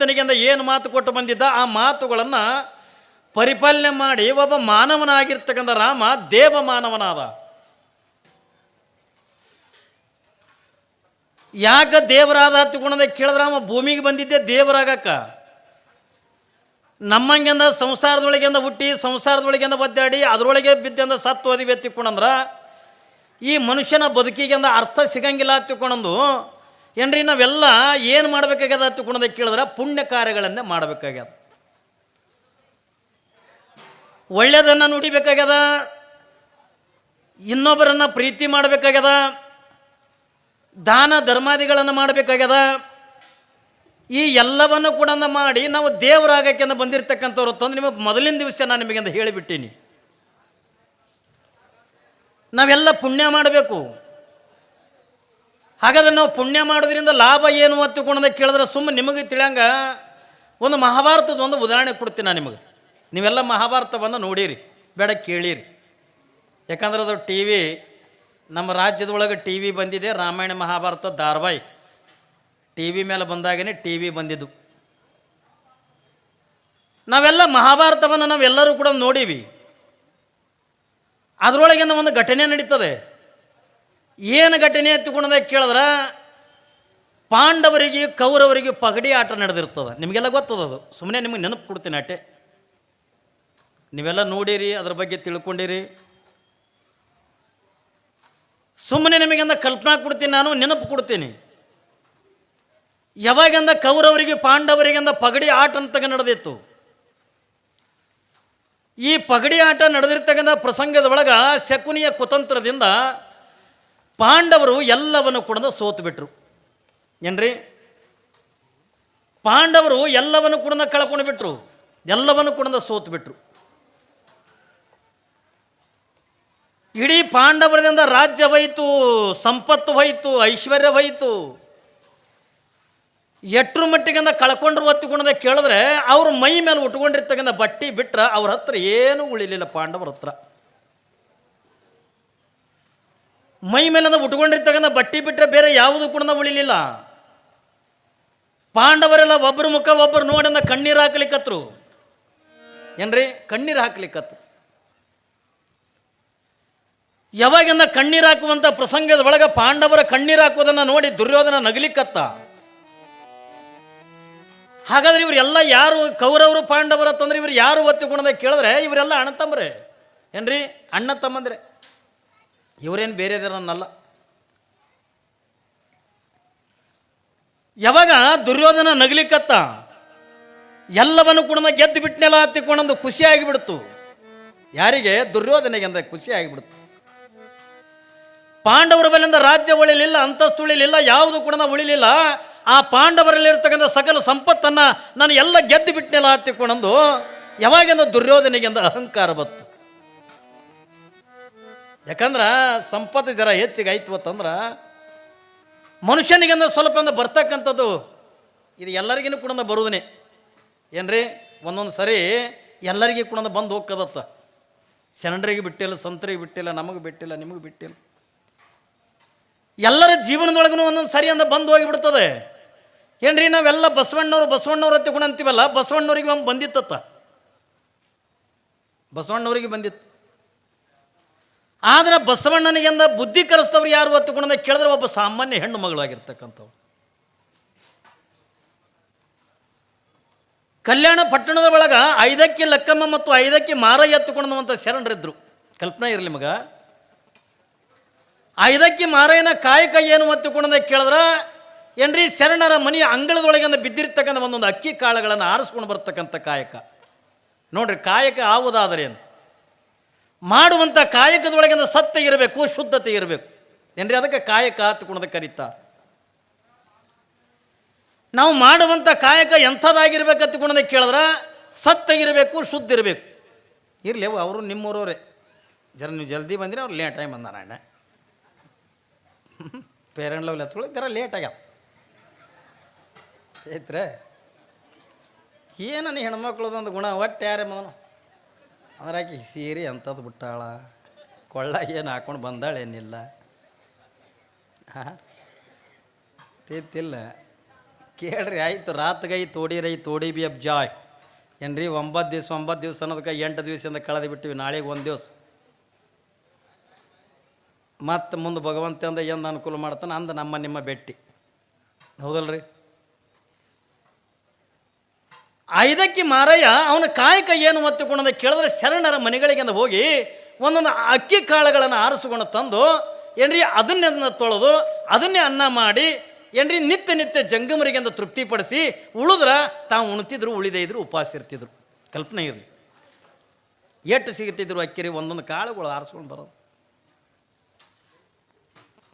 ತನಗಿಂದ ಏನು ಮಾತು ಕೊಟ್ಟು ಬಂದಿದ್ದ, ಆ ಮಾತುಗಳನ್ನು ಪರಿಪಾಲನೆ ಮಾಡಿ ಒಬ್ಬ ಮಾನವನಾಗಿರ್ತಕ್ಕಂಥ ರಾಮ ದೇವ ಮಾನವನಾದ ಯಾಕ ದೇವರಾದ ಹತ್ತಿಕೊಂಡಂದ ಕೇಳಿದ್ರೆ ಅವ ಭೂಮಿಗೆ ಬಂದಿದ್ದೆ ದೇವರಾಗಕ್ಕ. ನಮ್ಮಂಗೆಂದ ಸಂಸಾರದೊಳಗೆಂದ ಹುಟ್ಟಿ, ಸಂಸಾರದೊಳಗೆಂದ ಒದ್ದಾಡಿ, ಅದರೊಳಗೆ ಬಿದ್ದೆಂದ ಸತ್ತು ಓದಿವೆ ಎತ್ತಿಕೊಂಡಂದ್ರ ಈ ಮನುಷ್ಯನ ಬದುಕಿಗೆಂದ ಅರ್ಥ ಸಿಗಂಗಿಲ್ಲ ಹತ್ತಿಕೊಂಡಂದು ಏನ್ರಿ, ನಾವೆಲ್ಲ ಏನು ಮಾಡಬೇಕಾಗ್ಯದ ಹತ್ತಿಕೊಂಡದ ಕೇಳಿದ್ರೆ ಪುಣ್ಯ ಕಾರ್ಯಗಳನ್ನೇ ಮಾಡಬೇಕಾಗ್ಯದ. ಒಳ್ಳೆಯದನ್ನು ನುಡಿಬೇಕಾಗ್ಯದ, ಇನ್ನೊಬ್ಬರನ್ನು ಪ್ರೀತಿ ಮಾಡಬೇಕಾಗ್ಯದ, ದಾನ ಧರ್ಮಾದಿಗಳನ್ನು ಮಾಡಬೇಕಾಗ್ಯದ, ಈ ಎಲ್ಲವನ್ನು ಕೂಡ ಮಾಡಿ ನಾವು ದೇವರಾಗಕ್ಕೆಂದು ಬಂದಿರತಕ್ಕಂಥವ್ರು ತಂದು ನಿಮಗೆ ಮೊದಲಿನ ದಿವಸ ನಾನು ನಿಮಗೆಂದು ಹೇಳಿಬಿಟ್ಟೀನಿ. ನಾವೆಲ್ಲ ಪುಣ್ಯ ಮಾಡಬೇಕು. ಹಾಗಾದ್ರೆ ನಾವು ಪುಣ್ಯ ಮಾಡೋದ್ರಿಂದ ಲಾಭ ಏನು ಹತ್ತುಕೊಂಡದ ಕೇಳಿದ್ರೆ ಸುಮ್ಮನೆ ನಿಮಗೆ ತಿಳಿಯಂಗ ಒಂದು ಮಹಾಭಾರತದ ಒಂದು ಉದಾಹರಣೆ ಕೊಡ್ತೀನಿ ನಾನು ನಿಮಗೆ. ನೀವೆಲ್ಲ ಮಹಾಭಾರತವನ್ನು ನೋಡಿರಿ, ಬೇಡ ಕೇಳಿರಿ. ಯಾಕಂದ್ರೆ ಅದು ಟಿ ವಿ ನಮ್ಮ ರಾಜ್ಯದೊಳಗೆ ಟಿ ವಿ ಬಂದಿದೆ, ರಾಮಾಯಣ ಮಹಾಭಾರತ ಧಾರಾವಾಹಿ. ಟಿ ವಿ ಮೇಲೆ ಬಂದಾಗನೇ ಟಿ ವಿ ಬಂದಿದ್ದು. ನಾವೆಲ್ಲ ಮಹಾಭಾರತವನ್ನು ನಾವೆಲ್ಲರೂ ಕೂಡ ನೋಡೀವಿ. ಅದರೊಳಗಿಂದ ಒಂದು ಘಟನೆ ನಡೀತದೆ. ಏನು ಘಟನೆ ಎತ್ತುಕೊಂಡದ ಕೇಳಿದ್ರೆ ಪಾಂಡವರಿಗೆ, ಕೌರವರಿಗೆ ಪಗಡಿ ಆಟ ನಡೆದಿರ್ತದೆ. ನಿಮಗೆಲ್ಲ ಗೊತ್ತದ ಅದು? ಸುಮ್ಮನೆ ನಿಮಗೆ ನೆನಪು ಕೊಡ್ತೀನಿ ಅಟ್ಟೆ. ನೀವೆಲ್ಲ ನೋಡಿರಿ, ಅದ್ರ ಬಗ್ಗೆ ತಿಳ್ಕೊಂಡಿರಿ. ಸುಮ್ಮನೆ ನಿಮಗೆಂದ ಕಲ್ಪನಾ ಕೊಡ್ತೀನಿ ನಾನು, ನೆನಪು ಕೊಡ್ತೀನಿ. ಯಾವಾಗಂದ ಕೌರವರಿಗೆ ಪಾಂಡವರಿಗೆಂದ ಪಗಡಿ ಆಟ ಅಂತಗ ನಡೆದಿತ್ತು. ಈ ಪಗಡಿ ಆಟ ನಡೆದಿರ್ತಕ್ಕಂಥ ಪ್ರಸಂಗದ ಒಳಗೆ ಶಕುನಿಯ ಕುತಂತ್ರದಿಂದ ಪಾಂಡವರು ಎಲ್ಲವನ್ನು ಕೂಡ ಸೋತು ಬಿಟ್ರು. ಏನ್ರಿ? ಪಾಂಡವರು ಎಲ್ಲವನ್ನು ಕೂಡ ಕಳ್ಕೊಂಡು ಬಿಟ್ರು. ಎಲ್ಲವನ್ನು ಕೂಡ ಸೋತು ಬಿಟ್ರು. ಇಡೀ ಪಾಂಡವರದಿಂದ ರಾಜ್ಯ ಹೋಯಿತು, ಸಂಪತ್ತು ಹೋಯಿತು, ಐಶ್ವರ್ಯ ಹೋಯಿತು. ಎಟ್ರ ಮಟ್ಟಿಗಿಂದ ಕಳ್ಕೊಂಡ್ರು ಒತ್ತುಕೊಂಡದ ಕೇಳಿದ್ರೆ ಅವ್ರ ಮೈ ಮೇಲೆ ಉಟ್ಕೊಂಡಿರ್ತಕ್ಕಂಥ ಬಟ್ಟಿ ಬಿಟ್ಟರೆ ಅವ್ರ ಹತ್ರ ಏನೂ ಉಳಿಲಿಲ್ಲ ಪಾಂಡವರ ಹತ್ರ. ಮೈ ಮೇಲಿಂದ ಉಟ್ಕೊಂಡಿರ್ತಕ್ಕಂಥ ಬಟ್ಟೆ ಬಿಟ್ಟರೆ ಬೇರೆ ಯಾವುದು ಕೂಡ ಉಳಿಲಿಲ್ಲ. ಪಾಂಡವರೆಲ್ಲ ಒಬ್ಬರ ಮುಖ ಒಬ್ಬರು ನೋಡಿಂದ ಕಣ್ಣೀರು ಹಾಕ್ಲಿಕ್ಕತ್ರು ಏನ್ರಿ? ಕಣ್ಣೀರು ಹಾಕ್ಲಿಕ್ಕತ್ರು ಯಾವಾಗಿಂದ ಕಣ್ಣೀರು ಹಾಕುವಂಥ ಪ್ರಸಂಗದ ಒಳಗೆ ಪಾಂಡವರ ಕಣ್ಣೀರು ಹಾಕುವುದನ್ನು ನೋಡಿ ದುರ್ಯೋಧನ ನಗಲಿಕ್ಕತ್ತ ಹಾಗಾದ್ರೆ ಇವರೆಲ್ಲ ಯಾರು ಕೌರವರು ಪಾಂಡವರ ಅಂತಂದ್ರೆ ಇವ್ರು ಯಾರು ಒತ್ತಿಕೊಂಡದ ಕೇಳಿದ್ರೆ ಇವರೆಲ್ಲ ಅಣ್ಣ ತಮ್ಮರೇ ಏನ್ರಿ? ಅಣ್ಣ ತಮ್ಮಂದ್ರೆ. ಇವರೇನು ಬೇರೆದರನ್ನಲ್ಲ. ಯಾವಾಗ ದುರ್ಯೋಧನ ನಗಲಿಕ್ಕತ್ತ ಎಲ್ಲವನ್ನು ಕೂಡ ಗೆದ್ದು ಬಿಟ್ನೆಲ್ಲ ಹತ್ತಿಕೊಂಡೊಂದು ಖುಷಿಯಾಗಿ ಬಿಡ್ತು ಯಾರಿಗೆ? ದುರ್ಯೋಧನೆಗೆ ಖುಷಿಯಾಗಿ ಬಿಡ್ತು ಪಾಂಡವರ ಬಲಿಂದ ರಾಜ್ಯ ಉಳಿಲಿಲ್ಲ, ಅಂತಸ್ತು ಉಳಿಲಿಲ್ಲ, ಯಾವುದು ಕೂಡ ಉಳಿಲಿಲ್ಲ. ಆ ಪಾಂಡವರಲ್ಲಿರ್ತಕ್ಕಂಥ ಸಕಲ ಸಂಪತ್ತನ್ನು ನಾನು ಎಲ್ಲ ಗೆದ್ದು ಬಿಟ್ಟನೆಲ್ಲ ಹತ್ತಿಕೊಂಡಂದು ಯಾವಾಗಿಂದ ದುರ್ಯೋಧನೆಗೆಂದ ಅಹಂಕಾರ ಬತ್ತು ಯಾಕಂದ್ರೆ ಸಂಪತ್ತು ಜರ ಹೆಚ್ಚಿಗೆ ಆಯ್ತು ಅಂತಂದ್ರೆ ಮನುಷ್ಯನಿಗೆಂದ್ರೆ ಸ್ವಲ್ಪ ಅಂದ್ರೆ ಬರ್ತಕ್ಕಂಥದ್ದು ಇದು ಎಲ್ಲರಿಗೂ ಕೂಡ ಬರುವುದನ್ನೇ ಏನ್ರಿ? ಒಂದೊಂದು ಸರಿ ಎಲ್ಲರಿಗೂ ಕೂಡ ಬಂದು ಹೋಗ್ಕದತ್ತ ಶರಣರಿಗೆ ಬಿಟ್ಟಿಲ್ಲ, ಸಂತರಿಗೆ ಬಿಟ್ಟಿಲ್ಲ, ನಮಗೆ ಬಿಟ್ಟಿಲ್ಲ, ನಿಮಗೆ ಬಿಟ್ಟಿಲ್ಲ. ಎಲ್ಲರ ಜೀವನದೊಳಗೂ ಒಂದೊಂದು ಸರಿ ಅಂದ ಬಂದು ಹೋಗಿಬಿಡ್ತದೆ. ಏನ್ರಿ? ನಾವೆಲ್ಲ ಬಸವಣ್ಣವ್ರು ಬಸವಣ್ಣವ್ರ ಹತ್ತಿ ಕೂಡ ಅಂತೀವಲ್ಲ ಬಸವಣ್ಣವ್ರಿಗೆ ಒಂದು ಬಂದಿತ್ತತ್ತ. ಬಸವಣ್ಣವ್ರಿಗೆ ಬಂದಿತ್ತು. ಆದ್ರೆ ಬಸವಣ್ಣನಿಗೆಂದ ಬುದ್ಧಿ ಕಲಿಸ್ತವ್ರು ಯಾರು ಹೊತ್ತುಕೊಂಡ ಕೇಳಿದ್ರೆ ಒಬ್ಬ ಸಾಮಾನ್ಯ ಹೆಣ್ಣು ಮಗಳಾಗಿರ್ತಕ್ಕಂಥವ್ರು. ಕಲ್ಯಾಣ ಪಟ್ಟಣದ ಒಳಗ ಐದಕ್ಕೆ ಲಕ್ಕಮ್ಮ ಮತ್ತು ಐದಕ್ಕೆ ಮಾರ ಎತ್ತುಕೊಂಡಂಥ ಶರಣರಿದ್ರು ಕಲ್ಪನೆ ಇರಲಿ ಮಗ. ಐದಕ್ಕೆ ಮಾರಯ್ಯನ ಕಾಯಕ ಏನು ಒತ್ತುಕೊಂಡದ ಕೇಳಿದ್ರೆ ಏನ್ರಿ ಶರಣರ ಮನೆಯ ಅಂಗಳದೊಳಗಿಂದ ಬಿದ್ದಿರ್ತಕ್ಕಂಥ ಒಂದೊಂದು ಅಕ್ಕಿ ಕಾಳುಗಳನ್ನು ಆರಿಸ್ಕೊಂಡು ಬರ್ತಕ್ಕಂಥ ಕಾಯಕ. ನೋಡ್ರಿ ಕಾಯಕ ಆವುದಾದರೇನು? ಮಾಡುವಂಥ ಕಾಯಕದೊಳಗಿಂದ ಸತ್ಯ ಇರಬೇಕು, ಶುದ್ಧತೆ ಇರಬೇಕು. ಏನ್ರಿ ಅದಕ್ಕೆ ಕಾಯಕ ಹತ್ಕೊಂಡದ ಕರೀತಾರೆ. ನಾವು ಮಾಡುವಂಥ ಕಾಯಕ ಅಂತ ಗುಣದ ಕೇಳಿದ್ರೆ ಸತ್ಯ ಇರಬೇಕು, ಶುದ್ಧ ಇರಬೇಕು. ಇರಲಿ ಅವು ಅವರು ನಿಮ್ಮೂರವರೇ. ಜರ ನೀವು ಜಲ್ದಿ ಬಂದಿರಿ, ಅವ್ರು ಲೇಟ್ ಆಗಿ ಬಂದಾರ ಅಣ್ಣ. ಪೇರೆಂಟ್ ಲೆವೆಲ್ ಹತ್ಕೊಳ್ಳಿ ಜರ ಲೇಟ್ ಆಗ್ಯಾವ ಐತ್ರೆ ಏನನ್ನ ಹೆಣ್ಮಕ್ಳದೊಂದು ಗುಣ, ಒಟ್ಟು ಯಾರೇ ಮಗನು? ಅಂದ್ರೆ ಆಕೆ ಸೀರೆ ಅಂಥದ್ದು ಬಿಟ್ಟಾಳ? ಕೊಳ್ಳ ಏನು ಹಾಕೊಂಡು ಬಂದಾಳೇನಿಲ್ಲ. ಹಾಂ? ತಿಲ್ಲ ಕೇಳ್ರಿ, ಆಯಿತು, ರಾತ್ಗೈ ತೋಡಿರೈ, ತೋಡಿ ಬಿ ಅಬ್ ಜಾಯ್. ಏನ್ರಿ, ಒಂಬತ್ತು ದಿವ್ಸ ಒಂಬತ್ತು ದಿವ್ಸ ಅನ್ನೋದಕ್ಕೆ ಎಂಟು ದಿವಸದಿಂದ ಕಳೆದು ಬಿಟ್ಟಿವಿ, ನಾಳೆಗೆ ಒಂದು ದಿವ್ಸ. ಮತ್ತು ಮುಂದೆ ಭಗವಂತ ಅಂದ ಎಂದು ಅನುಕೂಲ ಮಾಡ್ತಾನೆ, ಅಂದ ನಮ್ಮ ನಿಮ್ಮ ಭೇಟಿ ಹೌದಲ್ರಿ? ಐದಕ್ಕಿ ಮಾರಯ್ಯ, ಅವನ ಕಾಯಕ ಏನು ಒತ್ತುಕೊಂಡ ಕೇಳಿದ್ರೆ ಶರಣರ ಮನೆಗಳಿಗೆ ಹೋಗಿ ಒಂದೊಂದು ಅಕ್ಕಿ ಕಾಳುಗಳನ್ನು ಆರಿಸಿಕೊಂಡು ತಂದು, ಏನ್ರಿ ಅದನ್ನೇ ತೊಳೆದು, ಅದನ್ನೇ ಅನ್ನ ಮಾಡಿ, ಏನ್ರಿ ನಿತ್ಯ ನಿತ್ಯ ಜಂಗಮರಿಗೆ ಅಂತ ತೃಪ್ತಿಪಡಿಸಿ ಉಳಿದ್ರೆ ತಾವು ಉಣ್ತಿದ್ರು, ಉಳಿದೇ ಇದ್ರು, ಉಪವಾಸ ಇರ್ತಿದ್ರು. ಕಲ್ಪನೆ ಇರಲಿ. ಎಷ್ಟು ಸಿಗುತ್ತಿದ್ರು ಅಕ್ಕಿರಿ, ಒಂದೊಂದು ಕಾಳುಗಳು ಆರಿಸ್ಕೊಂಡು ಬರೋದು.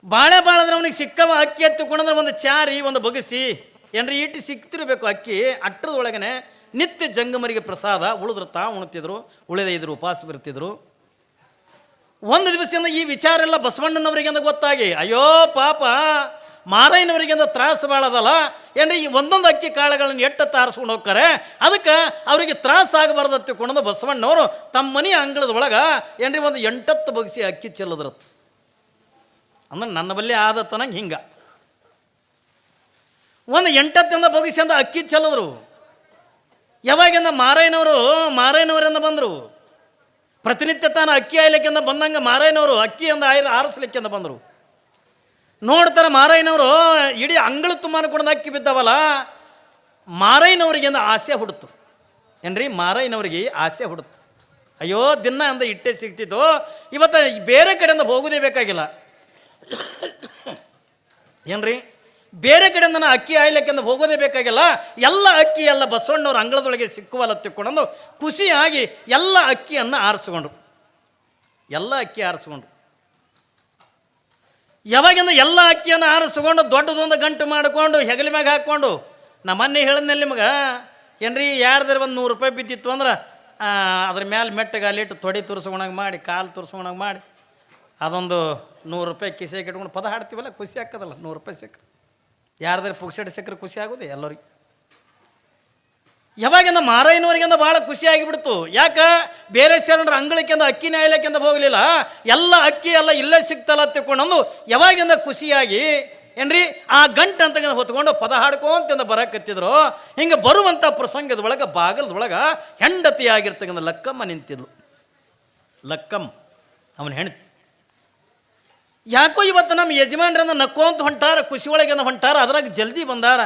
ಬಾಳೆ ಬಾಳಂದ್ರೆ ಅವನಿಗೆ ಸಿಕ್ಕವ, ಅಕ್ಕಿ ಎತ್ತುಕೊಂಡಂದ್ರೆ ಒಂದು ಚಾರಿ, ಒಂದು ಬಗಸಿ ಏನ್ರಿ, ಈಟಿ ಸಿಕ್ತಿರಬೇಕು ಅಕ್ಕಿ ಅಟ್ಟರದೊಳಗನೆ ನಿತ್ಯ ಜಂಗಮರಿಗೆ ಪ್ರಸಾದ, ಉಳಿದ್ರು ತಾ ಉಣ್ತಿದ್ರು, ಉಳಿದ ಇದ್ರು ಉಪವಾಸ ಬರ್ತಿದ್ರು ಒಂದು ದಿವಸದಿಂದ ಈ ವಿಚಾರ ಎಲ್ಲ ಬಸವಣ್ಣನವರಿಗೆ ಅಂತ ಗೊತ್ತಾಗಿ, ಅಯ್ಯೋ ಪಾಪ ಮಾರಯ್ಯನವರಿಗೆ ಅಂತ ತ್ರಾಸು ಬಾಳದಲ್ಲ ಏನ್ರಿ, ಈ ಒಂದೊಂದು ಅಕ್ಕಿ ಕಾಳುಗಳನ್ನು ಎಟ್ಟ ತಾರಿಸ್ಕೊಂಡು ಹೋಗ್ತಾರೆ, ಅದಕ್ಕೆ ಅವರಿಗೆ ತ್ರಾಸ ಆಗಬಾರ್ದು ತಿಳ್ಕೊಂಡು ಬಸವಣ್ಣವರು ತಮ್ಮ ಮನೆ ಅಂಗಳದ ಒಳಗೆ ಏನ್ರಿ, ಒಂದು ಎಂಟತ್ತು ಬಗ್ಸಿ ಅಕ್ಕಿ ಚೆಲ್ಲದ್ರ. ಅಂದ್ರೆ ನನ್ನ ಬಲ್ಲಿ ಆದ ತನಗೆ ಹಿಂಗೆ. ಒಂದು ಎಂಟತ್ತಿಂದ ಬೋಗಿಸಿ ಅಂದ ಅಕ್ಕಿ ಚೆಲ್ಲಿದ್ರು ಯಾವಾಗಿಂದ ಮಾರಾಯನವರು ಮಾರಾಯನವರಿಂದ ಬಂದರು. ಪ್ರತಿನಿತ್ಯ ತಾನು ಅಕ್ಕಿ ಆಯ್ಲಿಕ್ಕಿಂದ ಬಂದಂಗೆ ಮಾರಾಯನವರು ಅಕ್ಕಿಯಿಂದ ಆಯ್ಲು ಆರಿಸ್ಲಿಕ್ಕಿಂದ ಬಂದರು. ನೋಡ್ತಾರೆ ಮಾರಾಯನವರು ಇಡೀ ಅಂಗಳ ತುಂಬಾನು ಕೂಡ ಅಕ್ಕಿ ಬಿದ್ದವಲ್ಲ ಮಾರಾಯನವರಿಗಿಂದ ಆಸೆ ಹುಡುತು. ಏನ್ರಿ? ಮಾರಾಯನವರಿಗೆ ಆಸೆ ಹುಡುತು. ಅಯ್ಯೋ, ದಿನ ಅಂದ ಇಟ್ಟೆ ಸಿಗ್ತಿತ್ತು. ಇವತ್ತು ಬೇರೆ ಕಡೆಯಿಂದ ಹೋಗೋದೇ ಬೇಕಾಗಿಲ್ಲ. ಏನ್ರಿ? ಬೇರೆ ಕಡೆಯಿಂದ ಅಕ್ಕಿ ಆಯ್ಲಿಕ್ಕೆಂದು ಹೋಗೋದೇ ಬೇಕಾಗಿಲ್ಲ. ಎಲ್ಲ ಅಕ್ಕಿ, ಎಲ್ಲ ಬಸವಣ್ಣವ್ರ ಅಂಗಳದೊಳಗೆ ಸಿಕ್ಕುವಲ್ಲ ತಿಕ್ಕೊಂಡು ಖುಷಿಯಾಗಿ ಎಲ್ಲ ಅಕ್ಕಿಯನ್ನು ಆರಿಸ್ಕೊಂಡ್ರು. ಎಲ್ಲ ಅಕ್ಕಿ ಆರಿಸ್ಕೊಂಡ್ರು. ಯಾವಾಗಿಂದ ಎಲ್ಲ ಅಕ್ಕಿಯನ್ನು ಆರಿಸ್ಕೊಂಡು ದೊಡ್ಡದೊಂದು ಗಂಟು ಮಾಡಿಕೊಂಡು ಹೆಗಲ ಮ್ಯಾಗ ಹಾಕ್ಕೊಂಡು, ನಮ್ಮ ಮೊನ್ನೆ ಹೇಳಿದ್ನಲ್ಲಿ ನಿಮಗೆ, ಏನ್ರಿ ಯಾರ್ದಾರ ಒಂದು ನೂರು ರೂಪಾಯಿ ಬಿದ್ದಿತ್ತು ಅಂದ್ರೆ ಅದ್ರ ಮೇಲೆ ಮೆಟ್ಟಗೆ ತೊಡೆ ತುರ್ಸ್ಕೊಂಡಂಗೆ ಮಾಡಿ, ಕಾಲು ತುರ್ಸ್ಕೊಂಡಂಗೆ ಮಾಡಿ, ಅದೊಂದು ನೂರು ರೂಪಾಯಿ ಕಿಸೆಗೆ ಇಟ್ಕೊಂಡು ಪದ ಹಾಡ್ತೀವಲ್ಲ, ಖುಷಿ ಆಗ್ತದಲ್ಲ, ನೂರು ರೂಪಾಯಿ ಸಿಕ್ಕರೆ. ಯಾರ್ದಾರ ಪುಕ್ಸೆಟ್ ಸಿಕ್ಕರೆ ಖುಷಿ ಆಗೋದು ಎಲ್ಲರಿಗೆ. ಯಾವಾಗಿಂದ ಮಾರಾಯನವರಿಗಿಂದ ಭಾಳ ಖುಷಿ ಆಗಿಬಿಡ್ತು. ಯಾಕ? ಬೇರೆ ಶರಣರ ಅಂಗಳಕ್ಕಿಂದ, ಅಕ್ಕಿ ಆಯ್ಲಕ್ಕಿಂದ ಹೋಗಲಿಲ್ಲ. ಎಲ್ಲ ಅಕ್ಕಿ ಎಲ್ಲ ಇಲ್ಲೇ ಸಿಗ್ತಲ್ಲ ತಿಳ್ಕೊಂಡು ಯಾವಾಗಿಂದ ಖುಷಿಯಾಗಿ, ಏನ್ರಿ? ಆ ಗಂಟು ಅಂತ ಹೊತ್ಕೊಂಡು ಪದ ಹಾಡ್ಕೊಂತಿಂದ ಬರಕತ್ತಿದ್ರು. ಹಿಂಗೆ ಬರುವಂಥ ಪ್ರಸಂಗದ ಒಳಗೆ ಬಾಗಲದೊಳಗೆ ಹೆಂಡತಿಯಾಗಿರ್ತಕ್ಕಂಥ ಲಕ್ಕಮ್ಮ ನಿಂತಿದ್ಲು. ಲಕ್ಕಮ್ಮ, ಅವನ ಹೆಂಡತಿ. ಯಾಕೋ ಇವತ್ತು ನಮ್ಮ ಯಜಮಾನ್ರನ್ನ ನಕ್ಕೋಂತ ಹೊಂಟಾರ ಖುಷಿ ಒಳಗಿಂದ ಹೊಂಟಾರ, ಅದ್ರಾಗ ಜಲ್ದಿ ಬಂದಾರ.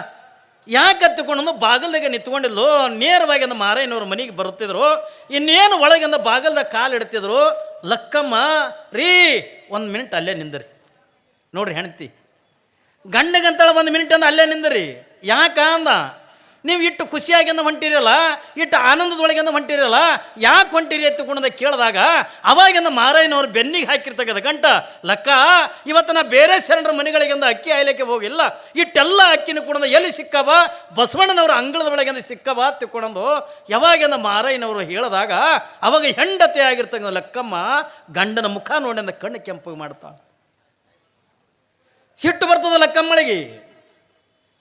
ಯಾಕೆ ಹತ್ತಿಕೊಂಡು ಬಾಗಲ್ದಾಗ ನಿಂತ್ಕೊಂಡಿಲ್ಲೋ ನೇರವಾಗಿ ಅಂದ ಮಾರಾಯನವ್ರ ಮನೆಗೆ ಬರುತ್ತಿದ್ರು, ಇನ್ನೇನು ಒಳಗಿಂದ ಬಾಗಲ್ದಾಗ ಕಾಲು ಇಡ್ತಿದ್ರು. ಲಕ್ಕಮ್ಮ, ರೀ, ಒಂದು ಮಿನಿಟ್ ಅಲ್ಲೇ ನಿಂದ್ರಿ. ನೋಡ್ರಿ ಹೆಣ್ತಿ ಗಂಡಗಂತಳ ಒಂದು ಮಿನಿಟ್ ಅಂದ ಅಲ್ಲೇ ನಿಂದ್ರಿ. ಯಾಕ ಅಂದ? ನೀವು ಇಟ್ಟು ಖುಷಿಯಾಗಿಂದ ಹೊಂಟಿರಲ್ಲ, ಇಟ್ಟು ಆನಂದದೊಳಗಿಂದ ಹೊಂಟಿರಲ್ಲ, ಯಾಕೆ ಹೊಂಟಿರಿ ಎತ್ತುಕೊಂಡದ ಕೇಳಿದಾಗ, ಅವಾಗಿಂದ ಮಾರಾಯನವ್ರು ಬೆನ್ನಿಗೆ ಹಾಕಿರ್ತಕ್ಕದ ಗಂಟ, ಲಕ್ಕ, ಇವತ್ತು ನಾ ಬೇರೆ ಶರಣರ ಮನೆಗಳಿಗಿಂದ ಅಕ್ಕಿ ಆಯ್ಲಿಕ್ಕೆ ಹೋಗಿಲ್ಲ, ಇಟ್ಟೆಲ್ಲ ಅಕ್ಕಿನ ಕುಣದ ಎಲ್ಲಿ ಸಿಕ್ಕವ? ಬಸವಣ್ಣನವರ ಅಂಗಳದ ಒಳಗಿಂದ ಸಿಕ್ಕವ ತಿಕ್ಕೊಂಡು ಯಾವಾಗಿಂದ ಮಾರಾಯನವರು ಹೇಳಿದಾಗ, ಅವಾಗ ಹೆಂಡತಿ ಆಗಿರ್ತಕ್ಕಂಥ ಲಕ್ಕಮ್ಮ ಗಂಡನ ಮುಖ ನೋಡಿಂದ ಕಣ್ಣು ಕೆಂಪು ಮಾಡ್ತಾಳೆ. ಸಿಟ್ಟು ಬರ್ತದ ಲಕ್ಕಮ್ಮಳಿಗೆ?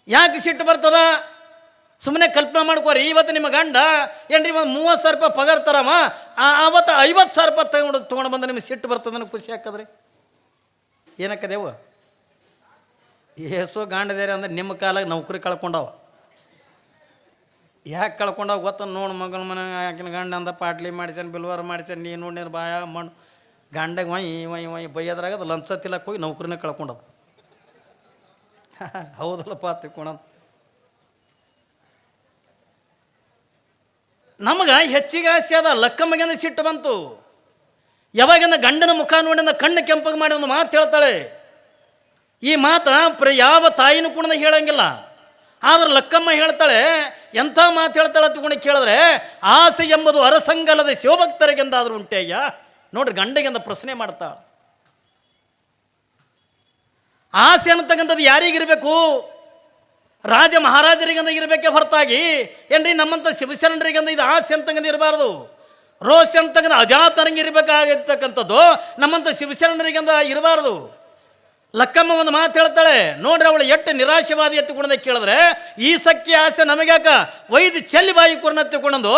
ಯಾಕೆ ಸಿಟ್ಟು ಬರ್ತದ? ಸುಮ್ಮನೆ ಕಲ್ಪನೆ ಮಾಡ್ಕೋರಿ, ಇವತ್ತು ನಿಮ್ಮ ಗಂಡ ಏನ್ರಿ ಒಂದು ಮೂವತ್ತು ಸಾವಿರ ರೂಪಾಯಿ ಪಗಾರ ತರಮ್ಮ ಆವತ್ತು ಐವತ್ತು ಸಾವಿರ ರೂಪಾಯಿ ತಗೊಂಡು, ತೊಗೊಂಡು ಬಂದ ನಿಮಗೆ ಸಿಟ್ಟು ಬರ್ತದೆ ನನಗೆ ಖುಷಿ ಹಾಕದ್ರಿ ಏನಕ್ಕದೇವು ಏಸೋ ಗಾಂಡದೇರಿ ಅಂದ್ರೆ ನಿಮ್ಮ ಕಾಲಾಗ ನೌಕರಿ ಕಳ್ಕೊಂಡವ. ಯಾಕೆ ಕಳ್ಕೊಂಡವ ಗೊತ್ತ? ನೋಡಿ ಮಗನ ಮನೆ, ಆಕಿನ ಗಂಡ ಅಂದ ಪಾಟ್ಲಿ ಮಾಡ್ಸ್ಯಾನ, ಬಿಲ್ವಾರ ಮಾಡ್ಸ್ಯಾನ ನೀ ನೋಡಿನ ಬಾಯ ಮಣ್ಣು. ಗಂಡಗೆ ಒಯ್ ಒಯ್ ಒಯ್ ಬೈಯೋದ್ರಾಗ ಅದು ಲಂಚ ತಿಲ್ಲಕ್ಕೆ ಹೋಗಿ ನೌಕರಿನೇ ಕಳ್ಕೊಂಡದು. ಹೌದಲ್ಲಪ್ಪ ತಿಳ್ಕೊಳೋದು ನಮಗೆ ಹೆಚ್ಚಿಗೆ ಆಸೆ ಅದ, ಲಕ್ಕಮ್ಮಗೆ ಸಿಟ್ಟು ಬಂತು. ಯಾವಾಗಿಂದ ಗಂಡನ ಮುಖ ನೋಡಿದ ಕಣ್ಣು ಕೆಂಪಗೆ ಮಾಡಿ ಒಂದು ಮಾತು ಹೇಳ್ತಾಳೆ. ಈ ಮಾತು ಪ್ರ, ಯಾವ ತಾಯಿನೂ ಕೂಡ ಹೇಳಂಗಿಲ್ಲ. ಆದ್ರೆ ಲಕ್ಕಮ್ಮ ಹೇಳ್ತಾಳೆ, ಎಂಥ ಮಾತು ಹೇಳ್ತಾಳೆ ತಗೊಂಡು ಕೇಳಿದ್ರೆ, ಆಸೆ ಎಂಬುದು ಅರಸಂಗಲದ ಶಿವಭಕ್ತರಿಗೆಂದಾದರೂ ಉಂಟೇಯ್ಯ ನೋಡ್ರಿ ಗಂಡಗೆಂದ ಪ್ರಶ್ನೆ ಮಾಡ್ತಾಳೆ. ಆಸೆ ಅನ್ನತಕ್ಕಂಥದ್ದು ಯಾರಿಗಿರಬೇಕು? ರಾಜ ಮಹಾರಾಜರಿಗಂದ ಇರಬೇಕೆ ಹೊರತಾಗಿ, ಏನ್ರಿ ನಮ್ಮಂಥ ಶಿವಶರಣರಿಗಂದ ಇದು ಆಸೆ ಅಂತಂಗಂದು ಇರಬಾರ್ದು. ರೋಷ ಅಂತಂಗಂದು ಅಜಾತರಂಗೆ ಇರಬೇಕಾಗಿರ್ತಕ್ಕಂಥದ್ದು ನಮ್ಮಂಥ ಶಿವಶರಣರಿಗಂದ ಇರಬಾರ್ದು. ಲಕ್ಕಮ್ಮ ಒಂದು ಮಾತು ಹೇಳ್ತಾಳೆ, ನೋಡ್ರಿ ಅವಳು ಎಷ್ಟು ನಿರಾಶೆವಾದಿ ಎತ್ತುಕೊಂಡ ಕೇಳಿದ್ರೆ, ಈ ಸಖ್ಯ ಆಸೆ ನಮಗ್ಯಾಕ? ವೈದ್ಯ ಚೆಲ್ಲಿ ಬಾಯಿ ಕುರ್ನ ಎತ್ತಿಕೊಂಡು